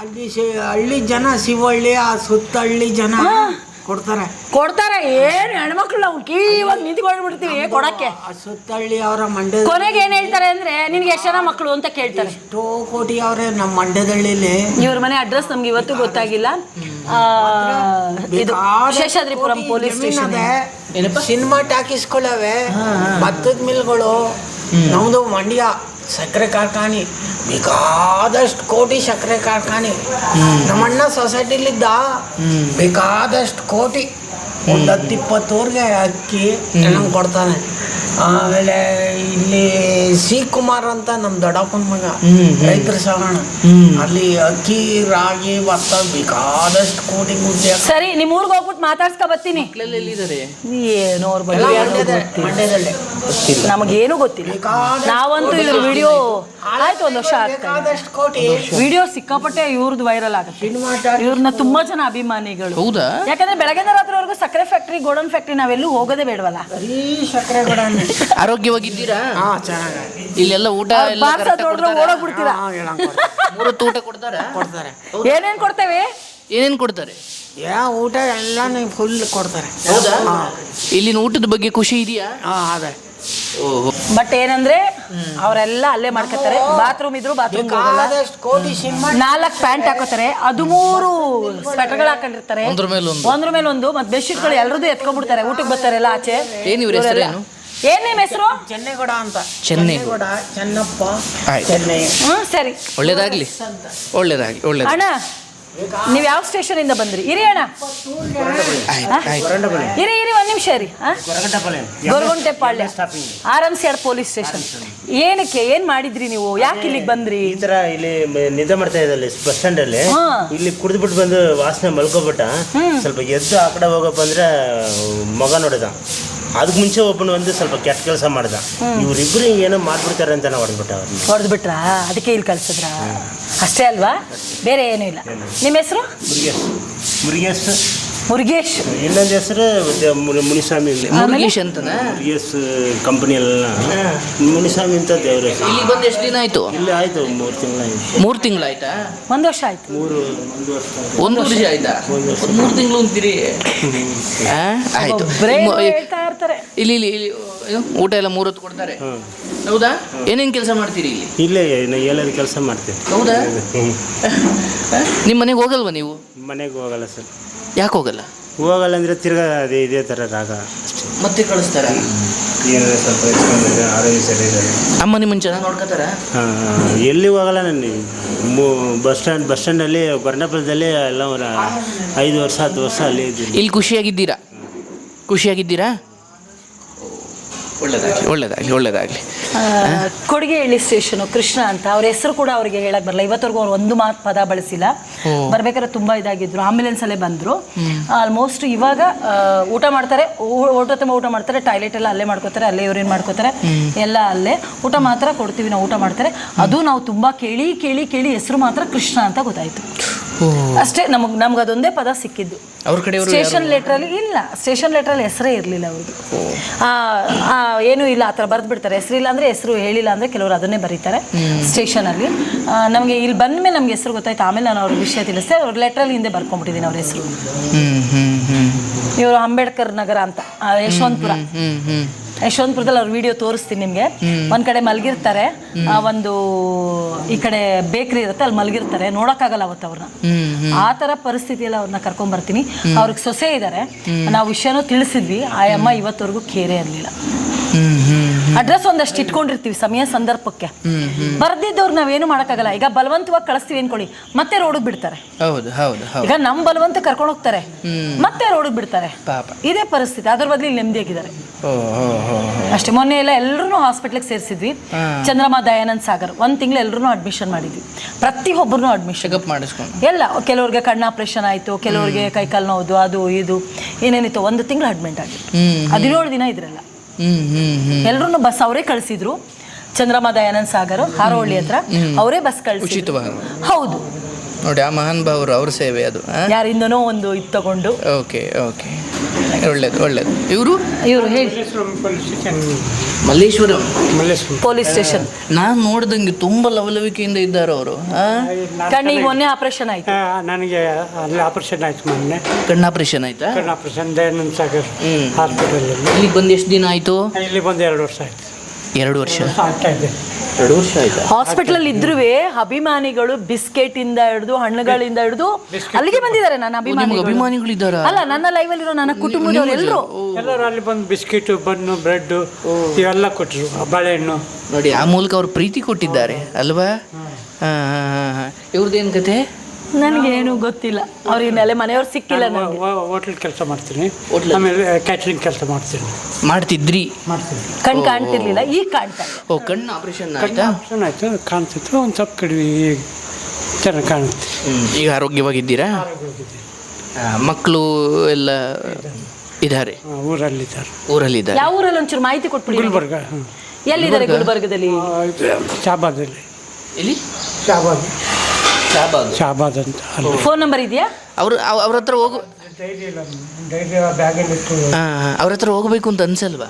ಅಲ್ಲಿ ಹಳ್ಳಿ ಜನ ಶಿವಳ್ಳಿ ಆ ಸುತ್ತ ಹಳ್ಳಿ ಜನ ಕೊಡ್ತಾರೆ. ಕೊಡ್ತಾರೆ. ಏನ್ ಹೆಣ್ಮಕ್ಳು ನಾವು ಕೀವಾಗ ನಿಂತ್ಕೊಂಡ್ಬಿಡ್ತೀವಿ ಕೊಡಕ್ಕೆ. ಸುತ್ತಳ್ಳಿ ಸುತ್ತ ಹಳ್ಳಿ ಅವರ ಮಂಡ್ಯ ಕೊನೆಗೆ ಏನ್ ಹೇಳ್ತಾರೆ ಅಂದ್ರೆ ನಿನ್ಗೆ ಎಷ್ಟು ಜನ ಮಕ್ಕಳು ಅಂತ ಕೇಳ್ತಾರೆ. ಎಷ್ಟೋ ಕೋಟಿ ಅವರೇ ನಮ್ಮ ಮಂಡ್ಯದಳ್ಳಿಲಿ. ಇವ್ರ ಮನೆ ಅಡ್ರೆಸ್ ನಮ್ಗೆ ಇವತ್ತು ಗೊತ್ತಾಗಿಲ್ಲ. ಆ, ಇದು ಶೇಷಾದ್ರಿಪುರಂ ಪೊಲೀಸ್ ಸ್ಟೇಷನ್ ಸಿನಿಮಾ ಟಾಕೀಸ್ಗಳವೆ ಭತ್ತದ ಮಿಲ್ಗಳು ನಮ್ದು ಮಂಡ್ಯ. ಸಕ್ಕರೆ ಕಾರ್ಖಾನೆ ಬೇಕಾದಷ್ಟು ಕೋಟಿ ಸಕ್ಕರೆ ಕಾರ್ಖಾನೆ. ನಮ್ಮಣ್ಣ ಸೊಸೈಟಿಲಿದ್ದ ಬೇಕಾದಷ್ಟು ಕೋಟಿ. ಒಂದು ಹತ್ತು ಇಪ್ಪತ್ತೂರಿಗೆ ಅಕ್ಕಿ ನಮ್ಗೆ ಕೊಡ್ತಾನೆ. ಆಮೇಲೆ ಇಲ್ಲಿ ಸಿ ಕುಮಾರ್ ಅಂತ ನಮ್ಮ ದೊಡ್ಡಪ್ಪನ ಮಗ ರೈತರ ಸಾಗಣ ಅಲ್ಲಿ ಅಕ್ಕಿ ರಾಗಿ ಭತ್ತ ಬೇಕಾದಷ್ಟು ಕೋಟಿ ಮುದ್ದೆ ಸರಿ ನಿಮ್ ಊರ್ಗ್ ಹೋಗ್ಬಿಟ್ಟು ಮಾತಾಡ್ಸ್ಕೊ ಬರ್ತೀನಿ. ಏನೋ ಅವ್ರ ಬಗ್ಗೆ ನಮಗೇನು ಗೊತ್ತಿಲ್ಲ. ನಾವಂತೂ ಇದ್ರ ವಿಡಿಯೋ ಆಯ್ತು ಒಂದು ವರ್ಷ ಆಗ್ತದೆ ಕೋಟಿ. ವಿಡಿಯೋ ಸಿಕ್ಕಾಪಟ್ಟೆ ಇವ್ರದ್ದು ವೈರಲ್ ಆಗುತ್ತೆ. ಇವ್ರನ್ನ ತುಂಬಾ ಜನ ಅಭಿಮಾನಿಗಳು. ಹೌದಾ? ಯಾಕಂದ್ರೆ ಬೆಳಗ್ಗೆ ರಾತ್ರಿವರೆಗೂ ಸಕ್ಕರೆ ಫ್ಯಾಕ್ಟ್ರಿ ಗೋಡನ್ ಫ್ಯಾಕ್ಟ್ರಿ ನಾವೆಲ್ಲೂ ಹೋಗೋದೇ ಬೇಡವಲ್ಲ? ಬರೀ ಸಕ್ಕರೆ ಗೋಡನ್ ಆರೋಗ್ಯವಾಗಿದ್ದೀರಾ? ಹಾ ಚೆನ್ನಾಗಿ ಇಲ್ಲೆಲ್ಲ ಊಟ ಎಲ್ಲ ಬಾರ್ಸ correct ಆಗಿ ನೋಡಿದ್ರೆ ಕೊಡ್ತಾರಾ? ಓಡೋಗ್ಬಿಡ್ತೀರಾ? ಮೂರೊತ್ತು ಊಟ ಕೊಡ್ತಾರಾ? ಕೊಡ್ತಾರೆ. ಏನೇನ್ ಕೊಡ್ತೇವೆ? ಏನೇನ್ ಕೊಡ್ತಾರೆ? ಯಾ ಊಟ ಎಲ್ಲಾನು ಫುಲ್ ಕೊಡ್ತಾರೆ. ಹೌದಾ? ಇಲ್ಲಿನ ಊಟದ ಬಗ್ಗೆ ಖುಷಿ ಇದೆಯಾ? ಹಾ ಅದೇ. ಬಟ್ ಏನಂದ್ರೆ ಅವರೆಲ್ಲ ಅಲ್ಲೇ ಮಾಡ್ಕೊತಾರೆ. ಬಾತ್ರೂಮ್ ಇದ್ರು ಬಾತ್ರೂಮ್ ನಾಲ್ಕ್ ಕೋಟಿ ಸಿನಿಮಾ ನಾಲ್ಕು ಪ್ಯಾಂಟ್ ಹಾಕೋತಾರೆ. ಹದಿಮೂರು ಸ್ವೆಟರ್ಗಳು ಹಾಕೊಂಡಿರ್ತಾರೆ. ಒಂದ್ರ ಮೇಲೆ ಒಂದು. ಒಂದ್ರ ಮೇಲೆ ಒಂದು ಮತ್ತೆ ಬೆಡ್ಶೀಟ್ಗಳು ಎಲ್ಲರದ್ದು ಎತ್ಕೊಂಡ್ಬಿಡ್ತಾರೆ. ಊಟಕ್ಕೆ ಬರ್ತಾರೆ ಎಲ್ಲ ಆಚೆ. ಏನ್ ಇವ್ರ ಹೆಸರೇನು ಏನ್? ನಿಮ್ ಹೆಸರು? ಚೆನ್ನೇಗೌಡ ಅಂತ. ಚೆನ್ನೇಗೌಡ. ಚೆನ್ನಪ್ಪ ಚೆನ್ನೈ. ಹ್ಮ್ ಸರಿ. ಒಳ್ಳೇದಾಗ್ಲಿ. ಒಳ್ಳೇದಾಗ್ಲಿ ಒಳ್ಳೇದು ಅಣ್ಣ ನೀವ್ ಯಾವ ಸ್ಟೇಷನ್ ಇಂದ ಬಂದ್ರಿ? ಇರಿ ಅಣ್ಣ. ಇರಿ ಇರಿ ಒಂದ್ ನಿಮಿಷ ಇರಿ Goraguntepalya R M C R police station. ಏನಕ್ಕೆ ಏನ್ ಮಾಡಿದ್ರಿ ನೀವು? ಯಾಕೆ ಇಲ್ಲಿಗೆ ಬಂದ್ರಿ? ಈ ತರ ಇಲ್ಲಿ ನಿದ್ದೆ ಮಾಡ್ತಾ ಇದ್ದಲ್ಲಿ ಬಸ್ ಸ್ಟ್ಯಾಂಡ್ ಅಲ್ಲಿ ಹಾ. ಇಲ್ಲಿ ಕುಡಿದ್ಬಿಟ್ಟು ಬಂದು ವಾಸನೆ ಮಲ್ಕೊಬಿಟ್ಟ. ಸ್ವಲ್ಪ ಎದ್ದು ಆ ಕಡೆ ಹೋಗಪ್ಪ ಅಂದ್ರೆ ಮಗ ನೋಡಿದ. ಅದಕ್ಕೆ ಮುಂಚೆ ಒಬ್ಬನು ಒಂದು ಸ್ವಲ್ಪ ಕೆಟ್ಟ ಕೆಲಸ ಮಾಡ್ದ. ಇವರಿಬ್ರು ಏನೋ ಮಾಡ್ಬಿಡ್ತಾರೆ ಅಂತ ನಾವು ಹೊಡೆದ್ಬಿಟ್ಟ ಅವ್ರನ್ನ. ಹೊಡೆದು ಬಿಟ್ರಾ ಅದಕ್ಕೆ ಇಲ್ಲಿ ಕಳ್ಸಿದ್ರ? ಅಷ್ಟೇ ಅಲ್ವಾ? ಬೇರೆ ಏನೂ ಇಲ್ಲ. ನಿಮ್ಮ ಹೆಸರು? ಮುರುಗೇಶ್. ಮುರುಗೇಶ್. ಮುರುಗೇಶ್. ಇನ್ನೊಂದು ಹೆಸರು ಮತ್ತೆ ಮುನಿ- ಮುನಿಸ್ವಾಮಿ ಮುರುಗೇಶ್ ಅಂತನಾ? ಮುರುಗೇಶ್ ಕಂಪನಿ ಎಲ್ಲ ಮುನಿಸ್ವಾಮಿ ಅಂತ ದೇವ್ರ ಹೆಸರು. ಇಲ್ಲಿ ಬಂದು ಎಷ್ಟು ದಿನ ಆಯ್ತು? ಇಲ್ಲಿ ಆಯ್ತು ಮೂರು ತಿಂಗಳಾಯ್ತು ಮೂರು ತಿಂಗಳಾಯ್ತಾ ಒಂದು ವರ್ಷ ಆಯ್ತು. ಮೂರು ಒಂದು ವರ್ಷ ಒಂದು ವರ್ಷ ಆಯ್ತಾ? ಒಂದು ಮೂರು ತಿಂಗಳು ಅಂತೀರಿ? ಆ? ಆಯ್ತು. ಒಬ್ರೇ ನಿಮ್ಮ- ಹೇಳ್ತಾ ಇರ್ತಾರೆ. ಇಲ್ಲಿ ಇಲ್ಲಿ ಇಲ್ಲಿ ಏನು? ಊಟ ಎಲ್ಲ ಮೂರೊತ್ತು ಕೊಡ್ತಾರೆ? ಹೌದಾ? ಏನೇನು ಕೆಲಸ ಮಾಡ್ತೀರಿ ಇಲ್ಲಿ? ಇಲ್ಲೇ ಎಲ್ಲರೂ ಕೆಲಸ ಮಾಡ್ತೀವಿ. ಹೌದಾ. ನಿಮ್ಮ ಮನೆಗೆ ಹೋಗಲ್ವಾ ನೀವು? ಮನೆಗೆ ಹೋಗಲ್ಲ ಸರ್. ಯಾಕೆ ಹೋಗಲ್ಲ? ಹೋಗಲ್ಲ ಅಂದರೆ ತಿರ್ಗಾ ಅದೇ ಇದೇ ಥರ ರಾಗ ಅಷ್ಟೇ. ಮತ್ತೆ ಕಳಿಸ್ತಾರೆ? ಏನಾದ್ರೆ ಸ್ವಲ್ಪ ಹೆಚ್ಕೊಂಡಿದೆ ಆರೋಗ್ಯ ಸರಿ ಇರೋದು ಅಮ್ಮ ನಿಮ್ಮನ್ನ ಚೆನ್ನಾಗಿ ನೋಡ್ಕೋತಾರ? ಎಲ್ಲಿ ಹೋಗಲ್ಲ ನಾನು. ಬಸ್ ಸ್ಟ್ಯಾಂಡ್ ಬಸ್ ಸ್ಟ್ಯಾಂಡಲ್ಲಿ ಬರ್ಣಪುರದಲ್ಲಿ ಎಲ್ಲ ಅವರ ಐದು ವರ್ಷ ಹತ್ತು ವರ್ಷ ಅಲ್ಲಿ ಇದ್ದೀನಿ. ಇಲ್ಲಿ ಖುಷಿಯಾಗಿದ್ದೀರಾ? ಖುಷಿಯಾಗಿದ್ದೀರಾ? ಒಳ್ಳೇದಾಗಲಿ. ಒಳ್ಳೇದಾಗಲಿ ಒಳ್ಳೇದಾಗಲಿ. ಆ, ಕೊಡಿಗೆಹಳ್ಳಿ ಸ್ಟೇಷನ್ ಕೃಷ್ಣ ಅಂತ. ಅವ್ರ ಹೆಸರು ಕೂಡ ಅವರಿಗೆ ಹೇಳಕ್ ಬರಲ್ಲ. ಇವತ್ತವರೆಗೂ ಅವ್ರು ಒಂದು ಮಾತು ಪದ ಬಳಸಿಲ್ಲ. ಬರ್ಬೇಕಾದ್ರೆ ತುಂಬಾ ಇದಾಗಿದ್ರು. ಆಂಬ್ಯುಲೆನ್ಸ್ ಅಲ್ಲೇ ಬಂದ್ರು. ಆಲ್ಮೋಸ್ಟ್ ಇವಾಗ ಊಟ ಮಾಡ್ತಾರೆ. ಊಟ ತುಂಬ ಊಟ ಮಾಡ್ತಾರೆ. ಟಾಯ್ಲೆಟ್ ಎಲ್ಲ ಅಲ್ಲೇ ಮಾಡ್ಕೋತಾರೆ. ಅಲ್ಲೇ ಇವ್ರೇನ್ ಮಾಡ್ಕೋತಾರೆ? ಎಲ್ಲ ಅಲ್ಲೇ. ಊಟ ಮಾತ್ರ ಕೊಡ್ತೀವಿ ನಾವು. ಊಟ ಮಾಡ್ತಾರೆ. ಅದು ನಾವು ತುಂಬಾ ಕೇಳಿ ಕೇಳಿ ಕೇಳಿ ಹೆಸರು ಮಾತ್ರ ಕೃಷ್ಣ ಅಂತ ಗೊತ್ತಾಯ್ತು. ಅಷ್ಟೇ ನಮಗ್ ನಮ್ಗೆ ಅದೊಂದೇ ಪದ ಸಿಕ್ಕಿದ್ದು. ಅವ್ರ ಕಡೆ ಸ್ಟೇಷನ್ ಲೆಟ್ರಲ್ಲಿ ಇಲ್ಲ. ಸ್ಟೇಷನ್ ಲೆಟ್ರಲ್ಲಿ ಹೆಸರೇ ಇರಲಿಲ್ಲ ಅವ್ರಿಗೆ ಆ, ಏನೂ ಇಲ್ಲ ಆ ಥರ ಬರೆದು ಬಿಡ್ತಾರೆ ಇಲ್ಲ ಅಂದ್ರೆ ಹೆಸರು ಹೇಳಿಲ್ಲ ಅಂದ್ರೆ ಕೆಲವರು ಅದನ್ನೇ ಬರೀತಾರೆ ಸ್ಟೇಷನಲ್ಲಿ ನಮಗೆ ಇಲ್ಲಿ ಬಂದ ಮೇಲೆ ನಮ್ಗೆ ಹೆಸರು ಗೊತ್ತಾಯ್ತು. ಆಮೇಲೆ ನಾನು ಅವ್ರ ವಿಷಯ ತಿಳಿಸ್ತೇ ಅವ್ರ ಲೆಟ್ರಲ್ಲಿ ಹಿಂದೆ ಬರ್ಕೊಂಡ್ಬಿಟ್ಟಿದ್ದೀನಿ ಅವ್ರ ಹೆಸರು. ಇವರು ಅಂಬೇಡ್ಕರ್ ನಗರ ಅಂತ ಯಶವಂತಪುರ. ಯಶವಂತಪುರದಲ್ಲಿ ಅವ್ರ ವಿಡಿಯೋ ತೋರಿಸ್ತೀನಿ ನಿಮಗೆ. ಒಂದ್ ಕಡೆ ಮಲಗಿರ್ತಾರೆ. ಆ, ಒಂದು ಈ ಕಡೆ ಬೇಕರಿ ಇರುತ್ತೆ ಅಲ್ಲಿ ಮಲಗಿರ್ತಾರೆ. ಆಗಲ್ಲ ಅವತ್ತು ಅವ್ರನ್ನ ಆ ತರ ಪರಿಸ್ಥಿತಿಯಲ್ಲಿ ಅವ್ರನ್ನ ಕರ್ಕೊಂಡ್ ಬರ್ತೀನಿ ಅವ್ರಿಗೆ ಸೊಸೆ ಇದ್ದಾರೆ ನಾವು ವಿಷಯನೂ ತಿಳಿಸಿದ್ವಿ. ಆ ಅಮ್ಮ ಇವತ್ತವರೆಗೂ ಕೇರೆ ಇರಲಿಲ್ಲ. ಅಡ್ರೆಸ್ ಒಂದಷ್ಟು ಇಟ್ಕೊಂಡಿರ್ತೀವಿ ಸಮಯ ಸಂದರ್ಭಕ್ಕೆ. ಬರ್ದಿದ್ದವ್ರು ನಾವೇನು ಮಾಡಕ್ಕಾಗಲ್ಲ. ಈಗ ಬಲವಂತವಾಗಿ ಕಳಿಸ್ತೀವಿ ಅನ್ಕೊಳ್ಳಿ. ಮತ್ತೆ ರೋಡಿಗೆ ಬಿಡ್ತಾರೆ. ಹೌದು ಹೌದು ಹೌದು. ಈಗ ನಮ್ಮ ಬಲವಂತ ಕರ್ಕೊಂಡು ಹೋಗ್ತಾರೆ. ಮತ್ತೆ ರೋಡ್ ಬಿಡ್ತಾರೆ. ಇದೇ ಪರಿಸ್ಥಿತಿ. ಅದ್ರ ಬದಲು ಇಲ್ಲಿ ನೆಮ್ಮದಿಯಾಗಿದ್ದಾರೆ. ಅಷ್ಟೇ ಮೊನ್ನೆ ಎಲ್ಲ ಎಲ್ಲರೂ ಹಾಸ್ಪಿಟ್ಲಿಗೆ ಸೇರಿಸಿದ್ವಿ. ಚಂದ್ರಮ ದಯಾನಂದ್ ಸಾಗರ್. ಒಂದು ತಿಂಗಳು ಎಲ್ಲರೂ ಅಡ್ಮಿಷನ್ ಮಾಡಿದ್ವಿ. ಪ್ರತಿಯೊಬ್ಬರನ್ನು ಅಡ್ಮಿಷನ್ ಮಾಡಿಸ್ಕೊಂಡು. ಎಲ್ಲ ಕೆಲವ್ರಿಗೆ ಕಣ್ಣು ಆಪರೇಷನ್ ಆಯ್ತು ಕೆಲವ್ರಿಗೆ ಕೈಕಾಲು ನೋವು ಅದು ಇದು ಏನೇನಿತ್ತು ಒಂದು ತಿಂಗಳು ಅಡ್ಮಿಂಟ್ ಆಗಿತ್ತು ಹದಿನೇಳು ದಿನ ಇದ್ರಲ್ಲ. ಹ್ಮ್ ಹ್ಮ್ ಹ್ಮ್. ಎಲ್ಲರೂ ಬಸ್ ಅವರೇ ಕಳಿಸಿದ್ರು. ಚಂದ್ರಮ ದಯಾನಂದ್ ಸಾಗರ್ ಹಾರೋಹಳ್ಳಿ ಹತ್ರ ಅವರೇ ಬಸ್ ಕಳಿಸಿ ಹೌದು. ನೋಡಿ ಆ ಮಹಾನ್ ಭಾವರು ಅವ್ರ ಸೇವೆ ಅದು ಯಾರಿಂದನೋ ಒಂದು ಇದು ತಗೊಂಡು. Okay okay. ಒಳ್ಳೇದು ಒಳ್ಳೇದು. ಇವರು? ಇವರು ಹೇಳಿ. Malleshwaram police station. ನಾನು ನೋಡ್ದಂಗೆ ತುಂಬ ಲವಲವಿಕೆಯಿಂದ ಇದ್ದಾರೆ ಅವರು ಕಣ್ಣಿಗೆ ಮೊನ್ನೆ ಆಪರೇಷನ್ ಆಯ್ತು. ನನಗೆ ಅಲ್ಲಿ ಆಪರೇಷನ್ ಆಯ್ತು ಮೊನ್ನೆ. ಕಣ್ಣು ಆಪರೇಷನ್ ಆಯ್ತಾ? ಕಣ್ಣು ಆಪರೇಷನ್ ದಯಾನಂದ್ ಸಾಗರ್ ಹಾಸ್ಪಿಟಲ್ ಇಲ್ಲಿಗೆ ಬಂದು ಎಷ್ಟು ದಿನ ಆಯಿತು? ಇಲ್ಲಿ ಬಂದು ಎರಡು ವರ್ಷ ಆಯ್ತು. ಎರಡು ವರ್ಷ. ಆಗ್ತಾ ಇದೆ. ಎರಡು ವರ್ಷ ಆಯ್ತಾ? ಹಾಸ್ಪಿಟಲ್ ಇದ್ರೂ ಅಭಿಮಾನಿಗಳು ಬಿಸ್ಕೆಟ್ ಇಂದ ಹಿಡಿದು ಹಣ್ಣುಗಳಿಂದ ಹಿಡಿದು ಅಲ್ಲಿಗೆ ಬಂದಿದ್ದಾರೆ ನನ್ನ ಅಭಿಮಾನಿಗಳು ಅಭಿಮಾನಿಗಳು. ಇದ್ದಾರೆ ಅಲ್ಲ ನನ್ನ ಲೈವ್ ಅಲ್ಲಿರೋ ನನ್ನ ಕುಟುಂಬದವರು ಎಲ್ಲರೂ ಎಲ್ಲರೂ ಅಲ್ಲಿ ಬಂದು ಬಿಸ್ಕೆಟ್ ಬನ್ನು ಬ್ರೆಡ್ ಇವೆಲ್ಲ ಕೊಟ್ಟರು ಬಾಳೆಹಣ್ಣು ನೋಡಿ ಆ ಮೂಲಕ ಅವ್ರು ಪ್ರೀತಿ ಕೊಟ್ಟಿದ್ದಾರೆ ಅಲ್ವಾ? ಹಾಂ. ಹಾಂ ಹಾಂ ಇವ್ರದ್ದೇನು ಕತೆ? ನನಗೇನು ಗೊತ್ತಿಲ್ಲ. ಅವ್ರಿಗೆ ನೆಲೆ ಮನೆಯವ್ರು ಸಿಕ್ಕಿಲ್ಲ ನನಗೆ ಹೋಟ್ಲ್ ಕೆಲಸ ಮಾಡ್ತೀನಿ. ಆಮೇಲೆ ಕ್ಯಾಟ್ರಿಂಗ್ ಕೆಲಸ ಮಾಡ್ತೀನಿ. ಮಾಡ್ತಿದ್ರಿ? ಮಾಡ್ತೀನಿ. ಕಣ್ ಕಾಣ್ತಿರ್ಲಿಲ್ಲ ಈಗ ಕಾಣ್ತಾ ಇದೆ. ಓ ಕಣ್ಣು ಆಪರೇಷನ್ ಆಯ್ತಾ? ಆಪ್ಷನ್ ಆಯಿತು ಕಾಣ್ತಿತ್ತು ಒಂದು ಸ್ವಲ್ಪ ಕಡಿಮೆ ಚೆನ್ನಾಗಿ ಕಾಣುತ್ತೆ. ಹ್ಮ್. ಈಗ ಆರೋಗ್ಯವಾಗಿದ್ದೀರಾ? ಮಕ್ಕಳು ಎಲ್ಲ ಇದ್ದಾರೆ? ಆ, ಊರಲ್ಲಿದ್ದಾರೆ. ಊರಲ್ಲಿದ್ದಾರೆ? ಯಾವ ಊರಲ್ಲಿ ಒಂಚೂರು ಮಾಹಿತಿ ಕೊಟ್ಬಿಡಿ. ಗುಲ್ಬರ್ಗ ಹ್ಞೂ ಎಲ್ಲಿದ್ದಾರೆ ಗುಲ್ಬರ್ಗದಲ್ಲಿ? ಶಾಬಾದಲ್ಲಿ. ಎಲ್ಲಿ? ಶಾಬಾದ್. ಶಾಬಾಗ್ ಶಾಬಾದ್ ಅಂತ ಅಲ್ಲಿ. ಫೋನ್ ನಂಬರ್ ಇದೆಯಾ? ಅವರು ಅವ್- ಅವ್ರ ಹತ್ರ ಹೋಗು ಅವ್ರ ಹತ್ರ ಹೋಗ್ಬೇಕು ಅಂತ ಅನ್ಸಲ್ವಾ?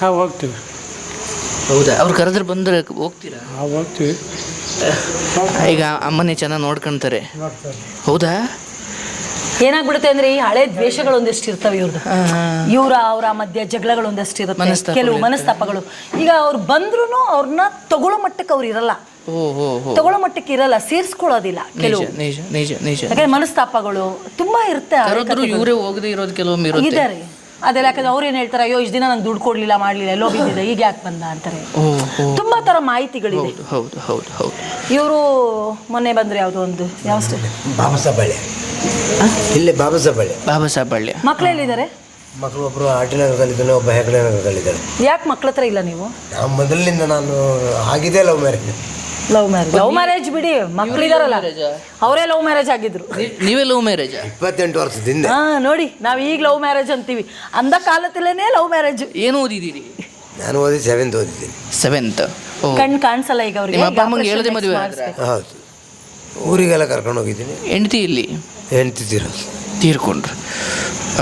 ಹಾಂ ಹೋಗ್ತೀವಿ. ಹೌದಾ? ಅವ್ರು ಕರೆದ್ರೆ ಬಂದ್ರೆ ಹೋಗ್ತೀರಾ? ಹಾಂ ಹೋಗ್ತೀವಿ. ಈಗ ಅಮ್ಮನೇ ಚೆನ್ನಾಗಿ ನೋಡ್ಕೊಂತಾರೆ. ನೋಡ್ತಾರೆ. ಹೌದಾ? ಏನಾಗ್ಬಿಡುತ್ತೆ ಅಂದ್ರೆ ಈ ಹಳೆ ದ್ವೇಷಗಳು ಒಂದಿಷ್ಟು ಇರ್ತವೆ ಇವ್ರದ್ದು ಇವರ ಅವರ ಮಧ್ಯೆ ಜಗಳಗಳು ಒಂದಷ್ಟು ಇರುತ್ತೆ. ಕೆಲವು ಮನಸ್ತಾಪಗಳು. ಈಗ ಅವ್ರು ಬಂದ್ರು ಅವ್ರನ್ನ ತಗೊಳ್ಳೋ ಮಟ್ಟಕ್ಕೆ ಅವ್ರು ಇರಲ್ಲ. ತಗೊಳ್ಳೋ ಮಟ್ಟಕ್ಕೆ ಇರಲ್ಲ ಸೇರಿಸ್ಕೊಳ್ಳೋದಿಲ್ಲ ನಿಜ ಕೆಲವು. ನಿಜ ನಿಜ ನಿಜ ಯಾಕಂದ್ರೆ ಮನಸ್ತಾಪಗಳು ತುಂಬಾ ಇರುತ್ತೆ ಆ ಕರೆದ್ರು. ಇವರೇ ಹೋಗದೆ ಇರೋದು ಕೆಲವೊಮ್ಮೆ ಇರುತ್ತೆ. ಇದ್ದಾರೆ ಅದೆಲ್ಲ ಯಾಕಂದ್ರೆ ಅವ್ರು ಏನ್ ಹೇಳ್ತಾರೆ ಅಯ್ಯೋ ಇಷ್ಟು ದಿನ ನಂಗೆ ದುಡ್ಡು ಕೊಡ್ಲಿಲ್ಲ ಮಾಡ್ಲಿಲ್ಲ ಎಲ್ಲೋ ಬಿದ್ದಿದೆ ಈಗ ಯಾಕೆ ಬಂದ? ಅಂತಾರೆ. ತುಂಬಾ ತರ ಮಾಹಿತಿಗಳಿದೆ. ಹೌದು ಹೌದು ಹೌದು ಹೌದು. ಇವರು ಮೊನ್ನೆ ಬಂದ್ರೆ ಯಾವ್ದೋ ಒಂದು ಯಾವ ಸ್ಟೇಟ್ ಬಾಬಸಬಳ್ಳಿ. ಇಲ್ಲೇ ಬಾಬಸಬಳ್ಳಿ. ಬಾಬಾ ಸಾಹೇಬ್ ಬಳ್ಳಿ ಮಕ್ಳು ಎಲ್ಲಿದ್ದಾರೆ? ಮಕ್ಕಳು ಒಬ್ಬರು ಆಟಿ ನಗರದಲ್ಲಿದ್ದಾನೆ ಒಬ್ಬ ಹೆಗಡೆ ನಗರದಲ್ಲಿದ್ದಾನೆ. ಯಾಕೆ ಮಕ್ಳ ಹತ್ರ ಇಲ್ಲ ನೀವು? ನಾನು ಮೊದಲಿನಿಂದ ನಾನು ಆಗಿದೆ love marriage love marriage love marriage ಬಿಡಿ ಮಕ್ಕಳಿದಾರಲ್ಲ ಅವರೇ ಲವ್ ಮ್ಯಾರೇಜ್ ಆಗಿದ್ರು. ನೀವೇ ಲವ್ ಮ್ಯಾರೇಜ್ ಇಪ್ಪತ್ತೆಂಟು ವರ್ಷದಿಂದ ಹಾ ನೋಡಿ ನಾವು ಈಗ ಲವ್ ಮ್ಯಾರೇಜ್ ಅಂತೀವಿ. ಅಂದ ಕಾಲದಲ್ಲೇ ಲವ್ ಮ್ಯಾರೇಜ್ ಏನು ಓದಿದ್ದೀರಿ? ನಾನು ಓದಿ ಸೆವೆಂತ್ ಓದಿದ್ದೀನಿ. ಸೆವೆಂತ್ ಓ. ಕಣ್ ಕಾಣಿಸಲ್ಲ ಈಗ ಅವ್ರಿಗೆ. ನಿಮ್ಮ ಅಪ್ಪ ಅಮ್ಮಂಗೆ operation ಮದುವೆ. ಆದ್ರ? ಹೌದು. ಊರಿಗೆಲ್ಲ ಕರ್ಕೊಂಡು ಹೋಗಿದ್ದೀನಿ. ಹೆಂಡತಿ ಇಲ್ಲಿ? ಹೆಂಡ್ತಿ ತೀರೋದು. ತೀರ್ಕೊಂಡ್ರು.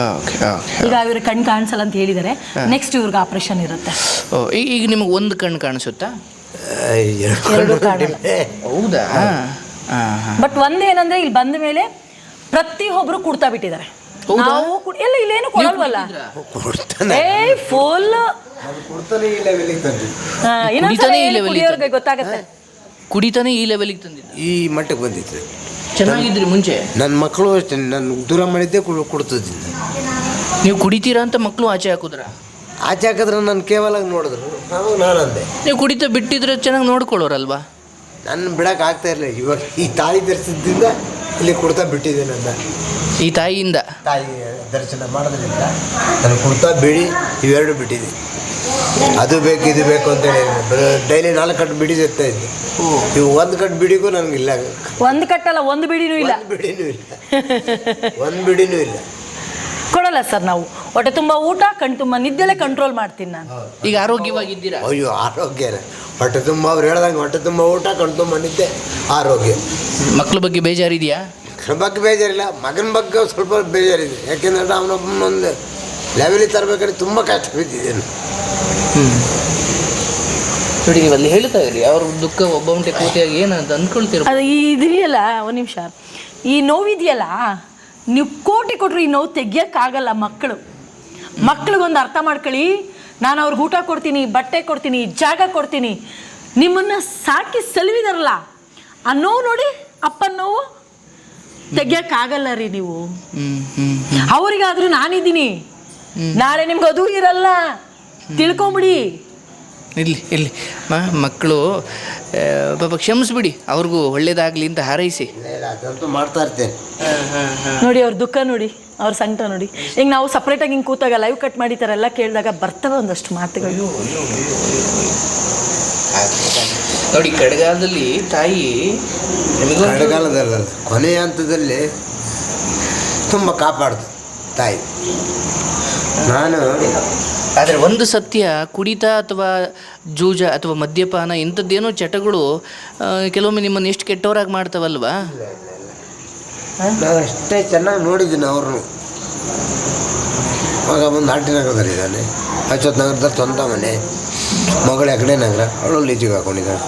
ಓಕೆ ಓಕೆ ಈಗ ಇವ್ರಿಗೆ ಕಣ್ ಕಾಣಿಸಲ್ಲ ಅಂತ ಹೇಳಿದ್ದಾರೆ. ನೆಕ್ಸ್ಟ್ ಇವ್ರಿಗೆ ಆಪರೇಷನ್ ಇರುತ್ತೆ. ಓ ಈಗ ಈಗ ನಿಮಗೆ ಒಂದು ಕಣ್ಣು ಕಾಣಿಸುತ್ತಾ? ಎರಡು ಕಾಣಲ್ಲ. ಹೌದಾ? ಹಾಂ. ಹಾಂ ಬಟ್ ಒಂದೇನಂದ್ರೆ ಇಲ್ಲಿ ಬಂದ ಮೇಲೆ ಪ್ರತಿಯೊಬ್ರು ಕುಡ್ತಾ ಬಿಟ್ಟಿದ್ದಾರೆ? ನಾವು ಇಲ್ಲ ಎಲ್ಲ ಇಲ್ಲೇನು ಕೊಡಲ್ವಲ್ಲ. ಕೊಡ್ತಾನೆ. ಏ ಫುಲ್ ಕುಡಿಯೋರ್ಗೆ ಗೊತ್ತಾಗತ್ತೆ. ಕುಡಿತಾನೆ ಈ ಲೆವೆಲಿಗೆ ತಂದಿದ್ದ. ಈ ಮಟ್ಟಕ್ಕೆ ಬಂದಿತ್ತು ಚೆನ್ನಾಗಿದ್ರಿ ಮುಂಚೆ? ನನ್ನ ಮಕ್ಕಳು ಅಷ್ಟೇ ನಾನು ದೂರ ಮಾಡಿದ್ದೆ ಕುಡ್- ಕೊಡ್ತಿದ್ದೀನಿ. ನೀವು ಕುಡಿತೀರಾ ಅಂತ ಮಕ್ಕಳು ಆಚೆ ಹಾಕುದ್ರ? ಆಚೆ ಹಾಕಿದ್ರೆ ನಾನು ಕೇವಲ ನೋಡಿದ್ರು. ನಾವು ನಾನಂದೆ. ನೀವು ಕುಡಿತಾ ಬಿಟ್ಟಿದ್ರೆ ಚೆನ್ನಾಗಿ ನೋಡ್ಕೊಳ್ಳೋರಲ್ವಾ? ನನ್ನ ಬಿಡಕ್ಕೆ ಆಗ್ತಾ ಇರಲಿಲ್ಲ. ಇವಾಗ ಈ ತಾಯಿ ದರ್ಶನದಿಂದ ಇಲ್ಲಿ ಕುಡ್ತಾ ಬಿಟ್ಟಿದ್ದೇನೆ ಅಂತ. ಈ ತಾಯಿಯಿಂದ? ತಾಯಿ ದರ್ಶನ ಮಾಡೋದ್ರಿಂದ ನಾನು ಕುಡ್ತಾ ಬಿಡಿ ಇವೆರಡು ಬಿಟ್ಟಿದ್ದೀನಿ. ಅದು ಬೇಕು ಇದು ಬೇಕು ಅಂತೇಳಿ ಡೈಲಿ ನಾಲ್ಕು ಕಟ್ಟು ಬಿಡಿ ಸಿಗ್ತಾ ಇದ್ದೆ. ಇವು ಒಂದು ಕಟ್ಟು ಬಿಡಿಗೂ ನನಗೆ ಇಲ್ಲ. ಒಂದು ಕಟ್ಟಲ್ಲ ಒಂದು ಬಿಡಿನೂ ಇಲ್ಲ ಬಿಡಿನೂ ಇಲ್ಲ. ಒಂದು ಬಿಡಿನೂ ಇಲ್ಲ. ಕೊಡಲ್ಲ ಸರ್ ನಾವು. ಹೊಟ್ಟೆ ತುಂಬಾ ಊಟ ಕಣ್ ತುಂಬಾ ನಿದ್ದೆಲೆ ಕಂಟ್ರೋಲ್ ಮಾಡ್ತೀನಿ ನಾನು. ಈಗ ಆರೋಗ್ಯವಾಗಿದ್ದೀರಾ? ಅಯ್ಯೋ ಆರೋಗ್ಯನೇ. ಹೊಟ್ಟೆ ತುಂಬ ಅವ್ರು ಹೇಳ್ದಂಗೆ ಹೊಟ್ಟೆ ತುಂಬ ಊಟ ಕಣ್ ತುಂಬ ನಿದ್ದೆ ಆರೋಗ್ಯ. ಮಕ್ಳ ಬಗ್ಗೆ ಬೇಜಾರಿದೆಯಾ? ಮಕ್ಳ ಬಗ್ಗೆ ಬೇಜಾರಿಲ್ಲ. ಮಗನ ಬಗ್ಗೆ ಸ್ವಲ್ಪ ಬೇಜಾರಿದೆ. ಯಾಕೆಂದ್ರೆ ಅವನೊಬ್ಬನೊಂದು ಲೆವೆಲಿಗೆ ತರಬೇಕಾದ್ರೆ ತುಂಬ ಕಷ್ಟ ಬಿದ್ದಿದ್ದೇನೆ ನೋಡಿ ನೀವು ಅಲ್ಲಿ ಹೇಳ್ತಾ ಇರಿ ಅವ್ರ ದುಃಖ ಒಬ್ಬ ಉಂಟೆ ಕೂತಿಯಾಗಿ ಏನಂತ ಅಂದ್ಕೊಳ್ತೀರ ಅದು ಈ ಇದೆಯಲ್ಲ ಒಂದು ನಿಮಿಷ. ಈ ನೋವಿದೆಯಲ್ಲ ನೀವು ಕೋಟಿ ಕೊಟ್ಟರು ಈ ನೋವು ತೆಗಿಯೋಕ್ಕಾಗಲ್ಲ ಮಕ್ಕಳು. ಮಕ್ಳಿಗೊಂದು ಅರ್ಥ ಮಾಡ್ಕೊಳ್ಳಿ. ನಾನು ಅವ್ರಿಗೆ ಊಟ ಕೊಡ್ತೀನಿ ಬಟ್ಟೆ ಕೊಡ್ತೀನಿ ಜಾಗ ಕೊಡ್ತೀನಿ. ನಿಮ್ಮನ್ನ ಸಾಕಿ ಸಲುವಿದಾರಲ್ಲ. ಆ ನೋವು ನೋಡಿ ಅಪ್ಪನ ನೋವು ತೆಗಿಯೋಕ್ಕಾಗಲ್ಲ ರೀ ನೀವು. ಅವರಿಗಾದ್ರೂ ನಾನಿದ್ದೀನಿ. ನಾಳೆ ನಿಮ್ಗೆ ಅದು ಇರಲ್ಲ. ತಿಳ್ಕೊಂಬಿಡಿ. ಇಲ್ಲಿ ಇಲ್ಲಿ ಮಕ್ಕಳು ಪಾಪ ಕ್ಷಮಿಸ್ಬಿಡಿ. ಅವ್ರಿಗೂ ಒಳ್ಳೇದಾಗ್ಲಿ ಅಂತ ಹಾರೈಸಿ. ಮಾಡ್ತಾ ಇರ್ತೇನೆ. ನೋಡಿ ಅವ್ರ ದುಃಖ ನೋಡಿ. ಅವ್ರ ಸಂಕಟ ನೋಡಿ. ಈಗ ನಾವು ಸಪ್ರೇಟಾಗಿ ಹಿಂಗೆ ಕೂತಾಗ ಲೈವ್ ಕಟ್ ಮಾಡಿತಾರೆಲ್ಲ ಕೇಳಿದಾಗ ಬರ್ತವೆ ಒಂದಷ್ಟು ಮಾತುಗಳು. ನೋಡಿ ಕಡೆಗಾಲದಲ್ಲಿ ತಾಯಿ ಕಡೆಗಾಲದಲ್ಲ ಕೊನೆಯ ಹಂತದಲ್ಲಿ ತುಂಬ ಕಾಪಾಡ್ತು ತಾಯಿ. ನಾನು ಆದರೆ ಒಂದು ಸತ್ಯ ಕುಡಿತ ಅಥವಾ ಜೂಜ ಅಥವಾ ಮದ್ಯಪಾನ ಇಂಥದ್ದೇನೋ ಚಟಗಳು ಕೆಲವೊಮ್ಮೆ ನಿಮ್ಮನ್ನು ಎಷ್ಟು ಕೆಟ್ಟವರಾಗಿ ಮಾಡ್ತಾವಲ್ವಾ? ನಾನು ಅಷ್ಟೇ ಚೆನ್ನಾಗಿ ನೋಡಿದ್ದೀನಿ ಅವ್ರನ್ನು ಮಗ ಬಂದು ನಾಟಿ ನಗರದಲ್ಲಿದ್ದಾನೆ ಅಶ್ವತ್ ನಗರದಲ್ಲಿ ಸ್ವಂತ ಮನೆ. ಮಗಳ ಹೆಗಡೆ ನಗರ. ಅವಳು ಲೀಜಿಗೆ ಹಾಕೊಂಡಿದ್ದಾಳೆ.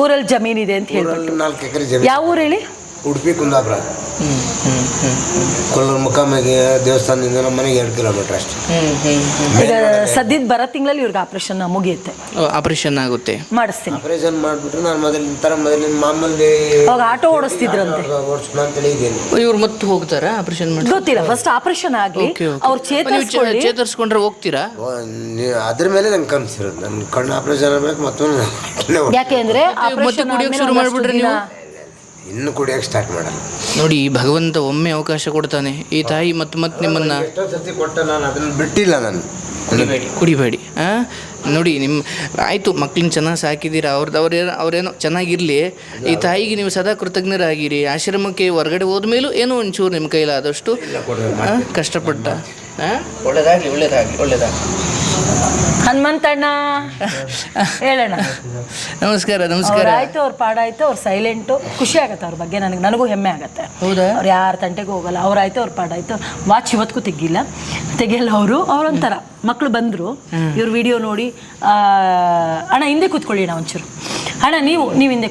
ಊರಲ್ಲಿ ಜಮೀನಿದೆ ಅಂತ ಹೇಳಿ ನಾಲ್ಕು ಎಕರೆ ಜಮೀನು. ಯಾವ ಊರು ಹೇಳಿ? ಉಡುಪಿ ಕುಂದಾಪುರ. ಕೊಲ್ಲೂರು ಮುಖಾಮಿಗೆ ದೇವಸ್ಥಾನದಿಂದ ನಮ್ಮ ಮನೆಗೆ ಎರಡು ಕಿಲೋಮೀಟರ್ ಅಷ್ಟೇ. ಈಗ ಸದ್ಯದ ಬರೋ ತಿಂಗಳಲ್ಲಿ ಇವ್ರಿಗೆ ಆಪರೇಷನ್ ಮುಗಿಯುತ್ತೆ. ಆಪರೇಷನ್ ಆಗುತ್ತೆ. ಮಾಡಿಸ್ತೀನಿ. ಆಪರೇಷನ್ ಮಾಡಿಬಿಟ್ರೆ ನಾನು ಮೊದಲಿನ ಥರ ಮೊದಲಿನ ಮಾಮೂಲಿ ಅವಾಗ ಆಟೋ ಓಡಿಸ್ತಿದ್ರಂತೆ ಓಡಿಸ್ಕೊಂಡು ಅಂತೇಳಿ ಇದ್ದೀನಿ ಇವ್ರು ಮತ್ತೆ ಹೋಗ್ತಾರಾ? ಆಪರೇಷನ್ ಮಾಡಿ ಗೊತ್ತಿಲ್ಲ ಫಸ್ಟ್ ಆಪರೇಷನ್ ಆಗಲಿ ಅವ್ರು ಚೇತರಿಸ್ಕೊಳ್ಳಿ. ಚೇತರಿಸ್ಕೊಂಡ್ರೆ ಹೋಗ್ತೀರಾ? ಅದ್ರ ಮೇಲೆ ನಂಗೆ ಕನ್ಸಿರೋದು. ನನ್ನ ಕಣ್ಣು ಆಪರೇಷನ್ ಆಗಬೇಕು ಮತ್ತೊಂದು ಯಾಕೆ ಅಂದ್ರೆ ಮತ್ತೆ ಆಪರೇಷನ್ ಕುಡಿಯೋಕ್ ಶುರು ಮಾಡ್ಬಿಟ್ರೆ ನೀವು? ಇನ್ನು ಕುಡಿಯೋಕೆ ಸ್ಟಾರ್ಟ್ ಮಾಡಲ್ಲ. ನೋಡಿ ಭಗವಂತ ಒಮ್ಮೆ ಅವಕಾಶ ಕೊಡ್ತಾನೆ. ಈ ತಾಯಿ ಮತ್ತೆ ಮತ್ತೆ ನಿಮ್ಮನ್ನ ಎಷ್ಟೋ ಸರ್ತಿ ಕೊಟ್ಟ ನಾನು ಅದನ್ನ ಬಿಟ್ಟಿಲ್ಲ ನಾನು. ಕುಡಿಬೇಡಿ ಕುಡಿಬೇಡಿ ಹಾ ನೋಡಿ ನಿಮ್ಮ ಆಯಿತು ಮಕ್ಳನ್ನ ಚೆನ್ನಾಗಿ ಸಾಕಿದ್ದೀರಾ ಅವ್ರದ್ದು ಅವ್ರೇನು ಅವರೇನೋ ಚೆನ್ನಾಗಿರಲಿ. ಈ ತಾಯಿಗೆ ನೀವು ಸದಾ ಕೃತಜ್ಞರಾಗಿರಿ. ಆಶ್ರಮಕ್ಕೆ ಹೊರಗಡೆ ಹೋದ್ಮೇಲೂ ಏನೋ ಒಂಚೂರು ನಿಮ್ಮ ಕೈಲಾದಷ್ಟು ಕಷ್ಟಪಟ್ಟ ಹಾಂ ಒಳ್ಳೆಯದಾಗಲಿ ಒಳ್ಳೆಯದಾಗಲಿ ಒಳ್ಳೇದಾಗ್ಲಿ. ಹನುಮಂತಣ್ಣ. ಹೇಳೋಣ ನಮಸ್ಕಾರ ನಮಸ್ಕಾರ. ಆಯ್ತು ಅವ್ರ ಪಾಡಾಯ್ತು ಅವ್ರ ಸೈಲೆಂಟು ಖುಷಿ ಆಗತ್ತೆ ಅವ್ರ ಬಗ್ಗೆ ನನಗೆ ನನಗೂ ಹೆಮ್ಮೆ ಆಗತ್ತೆ. ಹೌದಾ? ಅವ್ರು ಯಾರ ತಂಟೆಗೂ ಹೋಗಲ್ಲ ಅವ್ರಾಯ್ತು ಅವ್ರ ಪಾಡಾಯ್ತು ವಾಚ್ ಇವತ್ತಿಗೂ ತೆಗಿಲ್ಲ ತೆಗಿಯಲ್ಲ ಅವರು ಅವ್ರೊಂಥರ ಮಕ್ಕಳು ಬಂದರು ಇವ್ರ ವಿಡಿಯೋ ನೋಡಿ ಅಣ್ಣ ಹಿಂದೆ ಕೂತ್ಕೊಳ್ಳಿ ಅಣ್ಣ ಒಂಚೂರು. ಅಣ್ಣ ನೀವು ನೀವು ಹಿಂದೆ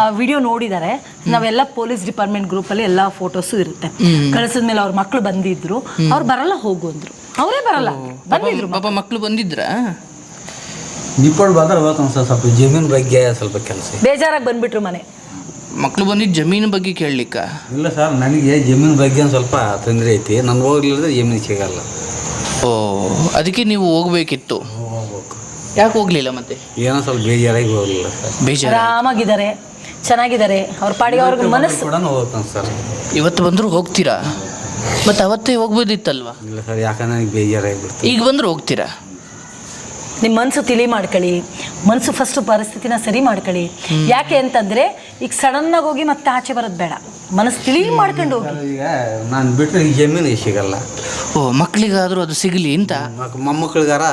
ಆ ವಿಡಿಯೋ ನೋಡಿದ್ದಾರೆ ನಾವೆಲ್ಲ ಪೊಲೀಸ್ ಡಿಪಾರ್ಟ್ಮೆಂಟ್ ಗ್ರೂಪಲ್ಲಿ ಎಲ್ಲ ಫೋಟೋಸು ಇರುತ್ತೆ. ಕಳಿಸಿದ್ಮೇಲೆ ಅವ್ರ ಮಕ್ಕಳು ಬಂದಿದ್ರು ಅವ್ರು ಬರಲ್ಲ ಹೋಗು ಅಂದ್ರು. ಅವರೇ ಬರಲ್ಲ. ಬಂದಿದ್ರು ಪಾಪ ಮಕ್ಕಳು. ಬಂದಿದ್ರ? ನಿಪ್ಪಳು ಬಂದ್ರೆ ಹೋಗ್ತಾನೆ ಸರ್ ಸ್ವಲ್ಪ ಜಮೀನು ಬಗ್ಗೆ ಸ್ವಲ್ಪ ಕೆಲಸ ಬೇಜಾರಾಗಿ ಬಂದ್ಬಿಟ್ರು ಮನೆ. ಮಕ್ಕಳು ಬಂದಿದ್ದು ಜಮೀನು ಬಗ್ಗೆ ಕೇಳಲಿಕ್ಕ? ಇಲ್ಲ ಸರ್ ನನಗೆ ಜಮೀನು ಬಗ್ಗೆ ಒಂದು ಸ್ವಲ್ಪ ತೊಂದರೆ ಐತಿ. ನಾನು ಹೋಗ್ಲಿಲ್ಲದ್ರೆ ಜಮೀನು ಸಿಗಲ್ಲ. ಓ ಅದಕ್ಕೆ ನೀವು ಹೋಗ್ಬೇಕಿತ್ತು. ಯಾಕೆ ಹೋಗ್ಲಿಲ್ಲ ಮತ್ತೆ? ಏನೋ ಸ್ವಲ್ಪ ಬೇಜಾರಾಗಿ ಹೋಗಲಿಲ್ಲ ಸರ್. ಬೇಜಾರು ಆರಾಮಾಗಿದ್ದಾರೆ ಚೆನ್ನಾಗಿದ್ದಾರೆ. ಅವ್ರ ಪಾಡಿಗೆ ಅವ್ರಿಗೆ ಮನಸ್ಸು ಕೂಡ ಹೋಗ್ತಾನೆ ಸರ್. ಇವತ್ತು ಬಂದರೂ ಹೋಗ್ತೀರಾ? ಮತ್ತೆ ಅವತ್ತೇ ಹೋಗ್ಬೋದಿತ್ತಲ್ವಾ? ಇಲ್ಲ ಸರ್ ಯಾಕಂದ್ರೆ ನನಗೆ ಬೇಜಾರಾಗಿಬಿಡ್ತು. ಈಗ ಬಂದ್ರೆ ಹೋಗ್ತೀರಾ? ನಿಮ್ಮ ಮನಸ್ಸು ತಿಳಿ ಮಾಡ್ಕೊಳ್ಳಿ. ಮನಸ್ಸು ಫಸ್ಟ್ ಪರಿಸ್ಥಿತಿನ ಸರಿ ಮಾಡ್ಕೊಳ್ಳಿ. ಯಾಕೆ ಅಂತಂದ್ರೆ ಈಗ ಸಡನ್ನಾಗಿ ಹೋಗಿ ಮತ್ತೆ ಆಚೆ ಬರೋದು ಬೇಡ. ಮನಸ್ಸು ತಿಳಿ ಮಾಡ್ಕೊಂಡು ಹೋಗಿ. ಈಗ ನಾನು ಬಿಟ್ಟರೆ ಈಗ ಜಮೀನು ಸಿಗಲ್ಲ. ಓ ಮಕ್ಕಳಿಗಾದರೂ ಅದು ಸಿಗಲಿ ಅಂತ? ಮಕ್ ಮೊಮ್ಮಕ್ಳಿಗಾರ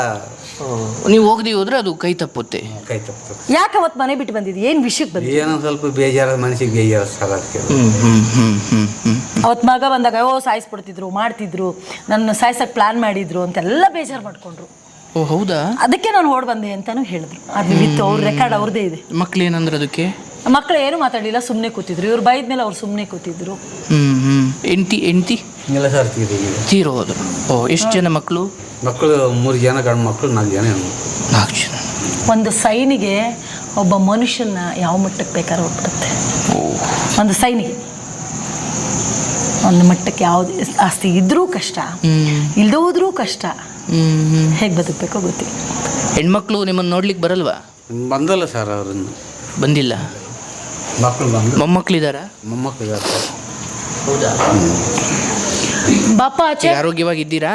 ನೀವು ಹೋಗ್ದಿ ಹೋದ್ರೆ ಅದು ಕೈ ತಪ್ಪುತ್ತೆ. ಕೈ ತಪ್ಪುತ್ತೆ. ಯಾಕೆ ಅವತ್ತು ಮನೆ ಬಿಟ್ಟು ಬಂದಿದ್ದು? ಏನು ವಿಷಯಕ್ಕೆ ಬಂದಿದ್ದು? ಏನೋ ಸ್ವಲ್ಪ ಬೇಜಾರ ಮನಸ್ಸಿಗೆ ಬೇಜಾರ ಸರ್ ಅದಕ್ಕೆ ಹ್ಮ್ ಹ್ಮ್ ಹ್ಮ್ ಹ್ಮ್ ಹ್ಮ್. ಅವತ್ತು ಮಗ ಬಂದಾಗ ಓ ಸಾಯಿಸ್ಬಿಡ್ತಿದ್ರು ಮಾಡ್ತಿದ್ರು ನನ್ನ ಸಾಯಿಸಕ್ಕೆ ಪ್ಲಾನ್ ಮಾಡಿದ್ರು ಅಂತೆಲ್ಲ ಬೇಜಾರು ಮಾಡ್ಕೊಂಡ್ರು. ಓ ಹೌದಾ? ಅದಕ್ಕೆ ನಾನು ಓಡ್ ಬಂದೆ ಅಂತಾನು ಹೇಳಿದ್ರು. ಅದು ಬಿತ್ತು ಅವ್ರ ರೆಕಾರ್ಡ್ ಅವ್ರದ್ದೇ ಇದೆ. ಮಕ್ಳು ಏನಂದ್ರೆ ಅದಕ್ಕೆ? ಮಕ್ಕಳು ಏನು ಮಾತಾಡಲಿಲ್ಲ ಸುಮ್ಮನೆ ಕೂತಿದ್ರು. ಇವ್ರು ಬೈದ್ಮೇಲೆ ಅವ್ರು ಸುಮ್ಮನೆ ಕೂತಿದ್ರು. ಹ್ಮ್ ಹ್ಮ್. ಇಲ್ಲ ಸರ್ ತೀರೋ ಹೋದ್ರು ಓ ಎಷ್ಟು ಜನ ಮಕ್ಕಳು? ಮಕ್ಕಳು ಮೂರು ಜನ ಗಂಡು ಮಕ್ಕಳು ನಾಲ್ಕು ಜನ ಹೆಣ್ಣು ನಾಲ್ಕು ಜನ. ಒಂದು ಸೈನಿಗೆ ಒಬ್ಬ ಮನುಷ್ಯನ ಯಾವ ಮಟ್ಟಕ್ಕೆ ಬೇಕಾದ್ರೆ ಹೋಗ್ಬಿಡುತ್ತೆ. ಒಂದು ಸೈನಿಗೆ. ಒಂದು ಮಟ್ಟಕ್ಕೆ ಯಾವ್ದು ಆಸ್ತಿ ಇದ್ರೂ ಕಷ್ಟ ಇಲ್ದೇ ಹೋದ್ರೂ ಕಷ್ಟ. ಹೇಗೆ ಬದುಕಬೇಕೋ ಗೊತ್ತಿಲ್ಲ ಹೆಣ್ಮಕ್ಳು ನಿಮ್ಮನ್ನು ನೋಡ್ಲಿಕ್ಕೆ ಬರಲ್ವಾ? ಬಂದಲ್ಲ ಸರ್ ಅವ್ರನ್ನು. ಬಂದಿಲ್ಲ. ಮಕ್ಕಳು ಬಂದು. ಮೊಮ್ಮಕ್ಳು ಮೊಮ್ಮಕ್ಕಳು ಇದಾರೆ ಸರ್. ಹೌದಾ? ಬಾಪ ಆಚೆ. ಆರೋಗ್ಯವಾಗಿದ್ದೀರಾ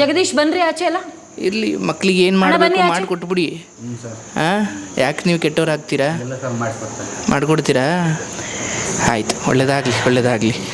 ಜಗದೀಶ್ ಬನ್ರಿ ಆಚೆ ಅಲ್ಲ ಇರ್ಲಿ ಮಕ್ಳಿಗೆ ಏನು ಮಾಡಿ ಮಾಡಬೇಕು ಬಿಡಿ ಮಾಡಿಕೊಟ್ಬಿಡಿ. ಹಾಂ ಯಾಕೆ ನೀವು ಕೆಟ್ಟವ್ರು ಆಗ್ತೀರಾ? ಎಲ್ಲ ಸರ್ ಮಾಡಿಕೊಡ್ತಾರೆ ಮಾಡಿಕೊಡ್ತೀರಾ? ಆಯ್ತು ಒಳ್ಳೇದಾಗಲಿ ಒಳ್ಳೇದಾಗಲಿ.